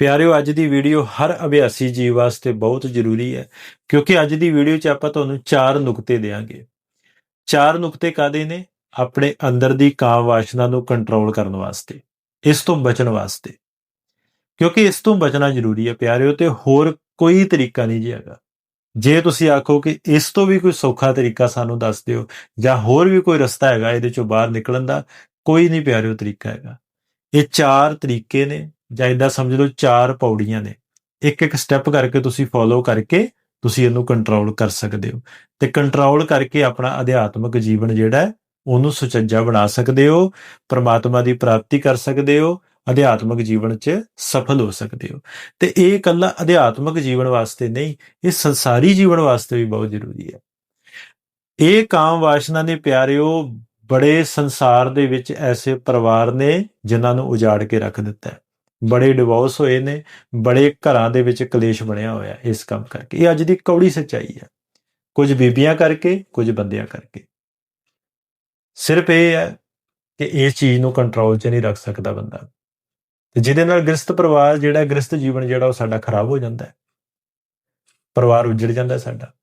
ਪਿਆਰਿਓ, ਅੱਜ ਦੀ ਵੀਡੀਓ ਹਰ ਅਭਿਆਸੀ ਜੀਵ ਵਾਸਤੇ ਬਹੁਤ ਜ਼ਰੂਰੀ ਹੈ, ਕਿਉਂਕਿ ਅੱਜ ਦੀ ਵੀਡੀਓ 'ਚ ਆਪਾਂ ਤੁਹਾਨੂੰ ਚਾਰ ਨੁਕਤੇ ਦੇਵਾਂਗੇ ਚਾਰ ਨੁਕਤੇ ਕਾਦੇ ਨੇ? ਆਪਣੇ ਅੰਦਰ ਦੀ ਕਾਮ ਵਾਸ਼ਨਾ ਨੂੰ ਕੰਟਰੋਲ ਕਰਨ ਵਾਸਤੇ, ਇਸ ਤੋਂ ਬਚਣ ਵਾਸਤੇ। ਕਿਉਂਕਿ ਇਸ ਤੋਂ ਬਚਣਾ ਜ਼ਰੂਰੀ ਹੈ ਪਿਆਰਿਓ, ਤੇ ਹੋਰ ਕੋਈ ਤਰੀਕਾ ਨਹੀਂ ਜੀ ਹੈਗਾ। ਜੇ ਤੁਸੀਂ ਆਖੋ ਕਿ ਇਸ ਤੋਂ ਵੀ ਕੋਈ ਸੌਖਾ ਤਰੀਕਾ ਸਾਨੂੰ ਦੱਸ ਦਿਓ, ਜਾਂ ਹੋਰ ਵੀ ਕੋਈ ਰਸਤਾ ਹੈਗਾ ਇਹਦੇ ਚੋਂ ਬਾਹਰ ਨਿਕਲਣ ਦਾ, ਕੋਈ ਨਹੀਂ ਪਿਆਰਿਓ ਤਰੀਕਾ ਹੈਗਾ। ਇਹ ਚਾਰ ਤਰੀਕੇ ਨੇ ਜਾਂ ਇਦਾਂ ਸਮਝ ਲਓ ਚਾਰ ਪੌੜੀਆਂ ਨੇ, ਇੱਕ ਇੱਕ ਸਟੈਪ ਕਰਕੇ ਤੁਸੀਂ ਫੋਲੋ ਕਰਕੇ ਤੁਸੀਂ ਇਹਨੂੰ ਕੰਟਰੋਲ ਕਰ ਸਕਦੇ ਹੋ। ਤੇ ਕੰਟਰੋਲ ਕਰਕੇ ਆਪਣਾ ਅਧਿਆਤਮਿਕ ਜੀਵਨ ਜਿਹੜਾ ਹੈ, ਉਹਨੂੰ ਸੁਚੱਜਾ ਬਣਾ ਸਕਦੇ ਹੋ, ਪ੍ਰਮਾਤਮਾ ਦੀ ਪ੍ਰਾਪਤੀ ਕਰ ਸਕਦੇ ਹੋ, ਅਧਿਆਤਮਿਕ ਜੀਵਨ 'ਚ ਸਫਲ ਹੋ ਸਕਦੇ ਹੋ। ਤੇ ਇਹ ਇਕੱਲਾ ਅਧਿਆਤਮਿਕ ਜੀਵਨ ਵਾਸਤੇ ਨਹੀਂ, ਇਹ ਸੰਸਾਰੀ ਜੀਵਨ ਵਾਸਤੇ ਵੀ ਬਹੁਤ ਜ਼ਰੂਰੀ ਹੈ। ਇਹ ਕਾਮ ਵਾਸ਼ਨਾ ਦੇ ਪਿਆਰਿਓ, ਬੜੇ ਸੰਸਾਰ ਦੇ ਵਿੱਚ ਐਸੇ ਪਰਿਵਾਰ ਨੇ ਜਿਨ੍ਹਾਂ ਨੂੰ ਉਜਾੜ ਕੇ ਰੱਖ ਦਿੱਤਾ ਹੈ। ਬੜੇ ਡਿਵੋਰਸ ਹੋਏ ਨੇ, ਬੜੇ ਘਰਾਂ ਦੇ ਵਿੱਚ ਕਲੇਸ਼ ਬਣਿਆ ਹੋਇਆ ਇਸ ਕੰਮ ਕਰਕੇ। ਇਹ ਅੱਜ ਦੀ ਕੌੜੀ ਸੱਚਾਈ ਹੈ। ਕੁਝ ਬੀਬੀਆਂ ਕਰਕੇ, ਕੁਝ ਬੰਦਿਆਂ ਕਰਕੇ। ਸਿਰਫ ਇਹ ਹੈ ਕਿ ਇਸ ਚੀਜ਼ ਨੂੰ ਕੰਟਰੋਲ 'ਚ ਨਹੀਂ ਰੱਖ ਸਕਦਾ ਬੰਦਾ। ਤੇ ਜਿਹਦੇ ਨਾਲ ਗ੍ਰਸਤ ਪਰਿਵਾਰ ਜਿਹੜਾ ਗ੍ਰਸਤ ਜੀਵਨ ਜਿਹੜਾ ਉਹ ਸਾਡਾ ਖਰਾਬ ਹੋ ਜਾਂਦਾ ਹੈ। ਪਰਿਵਾਰ ਉਜੜ ਜਾਂਦਾ ਸਾਡਾ।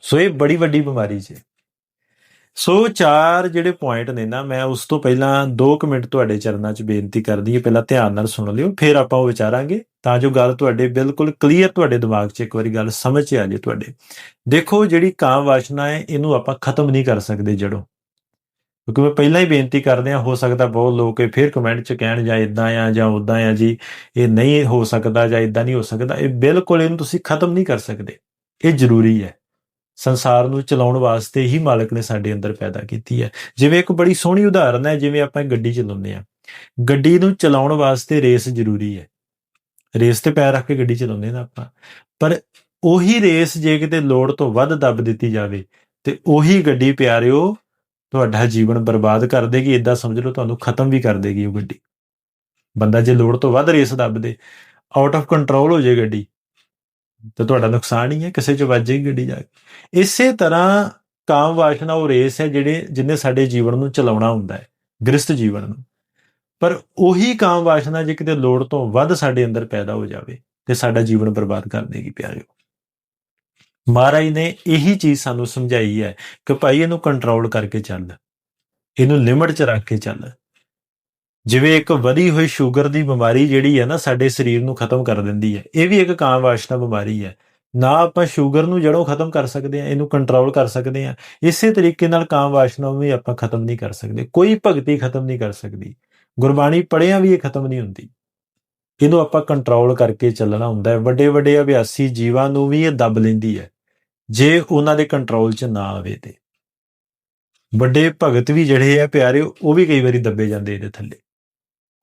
ਸੋ ਇਹ ਬੜੀ ਵੱਡੀ ਬਿਮਾਰੀ 'ਚ ਸੋ ਚਾਰ ਜਿਹੜੇ ਪੁਆਇੰਟ ਨੇ ਨਾ, ਮੈਂ ਉਸ ਤੋਂ ਪਹਿਲਾਂ 2 ਮਿੰਟ ਤੁਹਾਡੇ ਚਰਨਾਂ 'ਚ ਬੇਨਤੀ ਕਰਦੀ ਹਾਂ, ਪਹਿਲਾਂ ਧਿਆਨ ਨਾਲ ਸੁਣ ਲਿਓ, ਫਿਰ ਆਪਾਂ ਉਹ ਵਿਚਾਰਾਂਗੇ, ਤਾਂ ਜੋ ਗੱਲ ਤੁਹਾਡੇ ਬਿਲਕੁਲ ਕਲੀਅਰ ਤੁਹਾਡੇ ਦਿਮਾਗ 'ਚ ਇੱਕ ਵਾਰੀ ਗੱਲ ਸਮਝ 'ਚ ਆ ਜੇ ਤੁਹਾਡੇ। ਦੇਖੋ ਜਿਹੜੀ ਕਾਮ ਵਾਸ਼ਨਾ ਹੈ, ਇਹਨੂੰ ਆਪਾਂ ਖਤਮ ਨਹੀਂ ਕਰ ਸਕਦੇ ਜੜੋਂ। ਕਿਉਂਕਿ ਮੈਂ ਪਹਿਲਾਂ ਹੀ ਬੇਨਤੀ ਕਰਦੇ ਆ ਹੋ ਸਕਦਾ ਬਹੁਤ ਲੋਕ ਇਹ ਫਿਰ ਕਮੈਂਟ 'ਚ ਕਹਿਣ ਜਾਂ ਇਦਾਂ ਆ ਜਾਂ ਉਦਾਂ ਆ ਜੀ, ਇਹ ਨਹੀਂ ਹੋ ਸਕਦਾ ਜਾਂ ਇਦਾਂ ਨਹੀਂ ਹੋ ਸਕਦਾ, ਇਹ ਬਿਲਕੁਲ ਇਹਨੂੰ ਤੁਸੀਂ ਖਤਮ ਨਹੀਂ ਕਰ ਸਕਦੇ। ਇਹ ਜ਼ਰੂਰੀ ਹੈ। ਸੰਸਾਰ ਨੂੰ ਚਲਾਉਣ ਵਾਸਤੇ ਹੀ ਮਾਲਕ ਨੇ ਸਾਡੇ ਅੰਦਰ ਪੈਦਾ ਕੀਤੀ ਹੈ। ਜਿਵੇਂ ਇੱਕ ਬੜੀ ਸੋਹਣੀ ਉਦਾਹਰਨ ਹੈ, ਜਿਵੇਂ ਆਪਾਂ ਗੱਡੀ ਚਲਾਉਂਦੇ ਆ ਗੱਡੀ ਨੂੰ ਚਲਾਉਣ ਵਾਸਤੇ ਰੇਸ ਜ਼ਰੂਰੀ ਹੈ। ਰੇਸ ਤੇ ਪੈਰ ਰੱਖ ਕੇ ਗੱਡੀ ਚਲਾਉਂਦੇ ਨਾ ਆਪਾਂ। ਪਰ ਉਹੀ ਰੇਸ ਜੇ ਕਿਤੇ ਲੋੜ ਤੋਂ ਵੱਧ ਦੱਬ ਦਿੱਤੀ ਜਾਵੇ, ਤੇ ਉਹੀ ਗੱਡੀ ਪਿਆਰਿਓ ਤੁਹਾਡਾ ਜੀਵਨ ਬਰਬਾਦ ਕਰ ਦੇਗੀ ਇਦਾਂ ਸਮਝ ਲਓ ਤੁਹਾਨੂੰ ਖਤਮ ਵੀ ਕਰ ਦੇਗੀ ਉਹ ਗੱਡੀ। ਬੰਦਾ ਜੇ ਲੋੜ ਤੋਂ ਵੱਧ ਰੇਸ ਦੱਬ ਦੇ ਆਊਟ ਆਫ ਕੰਟਰੋਲ ਹੋ ਜੇ ਗੱਡੀ ਤੇ ਤੁਹਾਡਾ ਨੁਕਸਾਨ ਹੀ ਹੈ, ਕਿਸੇ ਚ ਵੱਜੇਗੀ ਗੱਡੀ ਜਾ ਕੇ। ਇਸੇ ਤਰ੍ਹਾਂ ਕਾਮ ਵਾਸ਼ਨਾ ਉਹ ਰੇਸ ਹੈ ਜਿਹੜੇ ਜਿੰਨੇ ਸਾਡੇ ਜੀਵਨ ਨੂੰ ਚਲਾਉਣਾ ਹੁੰਦਾ ਹੈ, ਗ੍ਰਸਤ ਜੀਵਨ ਨੂੰ। ਪਰ ਉਹੀ ਕਾਮ ਵਾਸ਼ਨਾ ਜੇ ਕਿਤੇ ਲੋੜ ਤੋਂ ਵੱਧ ਸਾਡੇ ਅੰਦਰ ਪੈਦਾ ਹੋ ਜਾਵੇ ਤੇ ਸਾਡਾ ਜੀਵਨ ਬਰਬਾਦ ਕਰ ਦੇਗੀ ਪਿਆਰਿਓ। ਮਹਾਰਾਜ ਨੇ ਇਹੀ ਚੀਜ਼ ਸਾਨੂੰ ਸਮਝਾਈ ਹੈ ਕਿ ਭਾਈ ਇਹਨੂੰ ਕੰਟਰੋਲ ਕਰਕੇ ਚੱਲ, ਇਹਨੂੰ ਲਿਮਟ 'ਚ ਰੱਖ ਕੇ ਚੱਲ। ਜਿਵੇਂ ਇੱਕ ਵਧੀ ਹੋਈ ਸ਼ੂਗਰ ਦੀ ਬਿਮਾਰੀ ਜਿਹੜੀ ਹੈ ਨਾ ਸਾਡੇ ਸਰੀਰ ਨੂੰ ਖਤਮ ਕਰ ਦਿੰਦੀ ਹੈ, ਇਹ ਵੀ ਇੱਕ ਕਾਮ ਵਾਸ਼ਨਾ ਬਿਮਾਰੀ ਹੈ। ਨਾ ਆਪਾਂ ਸ਼ੂਗਰ ਨੂੰ ਜੜੋਂ ਖਤਮ ਕਰ ਸਕਦੇ ਆ ਇਹਨੂੰ ਕੰਟਰੋਲ ਕਰ ਸਕਦੇ ਆ ਇਸੇ ਤਰੀਕੇ ਨਾਲ ਕਾਮ ਵਾਸ਼ਨਾ ਨੂੰ ਵੀ ਆਪਾਂ ਖਤਮ ਨਹੀਂ ਕਰ ਸਕਦੇ, ਕੋਈ ਭਗਤੀ ਖਤਮ ਨਹੀਂ ਕਰ ਸਕਦੀ। ਗੁਰਬਾਣੀ ਪੜਿਆ ਵੀ ਇਹ ਖਤਮ ਨਹੀਂ ਹੁੰਦੀ। ਇਹਨੂੰ ਆਪਾਂ ਕੰਟਰੋਲ ਕਰਕੇ ਚੱਲਣਾ ਹੁੰਦਾ ਹੈ ਵੱਡੇ ਵੱਡੇ ਅਭਿਆਸੀ ਜੀਵਾਂ ਨੂੰ ਵੀ ਇਹ ਦੱਬ ਲੈਂਦੀ ਹੈ, ਜੇ ਉਹਨਾਂ ਦੇ ਕੰਟਰੋਲ 'ਚ ਨਾ ਆਵੇ ਤੇ। ਵੱਡੇ ਭਗਤ ਵੀ ਜਿਹੜੇ ਆ ਪਿਆਰੇ, ਉਹ ਵੀ ਕਈ ਵਾਰੀ ਦੱਬੇ ਜਾਂਦੇ ਇਹਦੇ ਥੱਲੇ।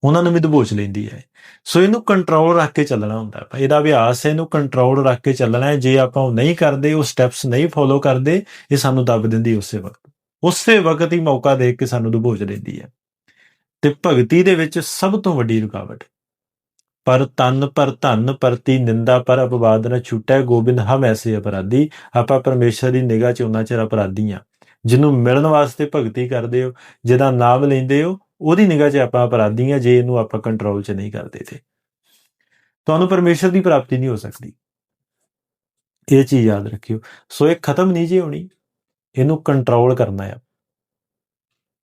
ਉਹਨਾਂ ਨੂੰ ਵੀ ਦਬੋਚ ਲੈਂਦੀ ਹੈ। ਸੋ ਇਹਨੂੰ ਕੰਟਰੋਲ ਰੱਖ ਕੇ ਚੱਲਣਾ ਹੁੰਦਾ ਹੈ। ਇਹਦਾ ਅਭਿਆਸ ਹੈ, ਇਹਨੂੰ ਕੰਟਰੋਲ ਰੱਖ ਕੇ ਚੱਲਣਾ ਹੈ। ਜੇ ਆਪਾਂ ਉਹ ਨਹੀਂ ਕਰਦੇ, ਉਹ ਸਟੈਪਸ ਨਹੀਂ ਫੋਲੋ ਕਰਦੇ, ਇਹ ਸਾਨੂੰ ਦੱਬ ਦਿੰਦੀ ਉਸੇ ਵਕਤ। ਉਸੇ ਵਕਤ ਹੀ ਮੌਕਾ ਦੇ ਕੇ ਸਾਨੂੰ ਦਬੋਚ ਲੈਂਦੀ ਹੈ। ਤੇ ਭਗਤੀ ਦੇ ਵਿੱਚ ਸਭ ਤੋਂ ਵੱਡੀ ਰੁਕਾਵਟ। ਪਰ ਤਨ, ਪਰ ਧਨ, ਪ੍ਰਤੀ, ਨਿੰਦਾ, ਪਰ ਅਪਵਾਦ ਨ ਛੁਟੈ ਗੋਬਿੰਦ, ਹਮ ਐਸੇ ਅਪਰਾਧੀ। ਆਪਾਂ ਪਰਮੇਸ਼ਰ ਦੀ ਨਿਗਾਹ 'ਚ ਉਹਨਾਂ ਚਿਰ ਅਪਰਾਧੀ ਆ ਜਿਹਨੂੰ ਮਿਲਣ ਵਾਸਤੇ ਭਗਤੀ ਕਰਦੇ ਹੋ, ਜਿਹਦਾ ਨਾਮ ਲੈਂਦੇ ਹੋ ਉਹਦੀ ਨਿਗਾਹ 'ਚ ਆਪਾਂ ਅਪਰਾਧੀ ਆ ਜੇ ਇਹਨੂੰ ਆਪਾਂ ਕੰਟਰੋਲ 'ਚ ਨਹੀਂ ਕਰਦੇ ਤੇ। ਤੁਹਾਨੂੰ ਪਰਮੇਸ਼ਰ ਦੀ ਪ੍ਰਾਪਤੀ ਨਹੀਂ ਹੋ ਸਕਦੀ। ਇਹ ਚੀਜ਼ ਯਾਦ ਰੱਖਿਓ। ਸੋ ਇਹ ਖਤਮ ਨਹੀਂ ਜੀ ਹੋਣੀ, ਇਹਨੂੰ ਕੰਟਰੋਲ ਕਰਨਾ ਆ।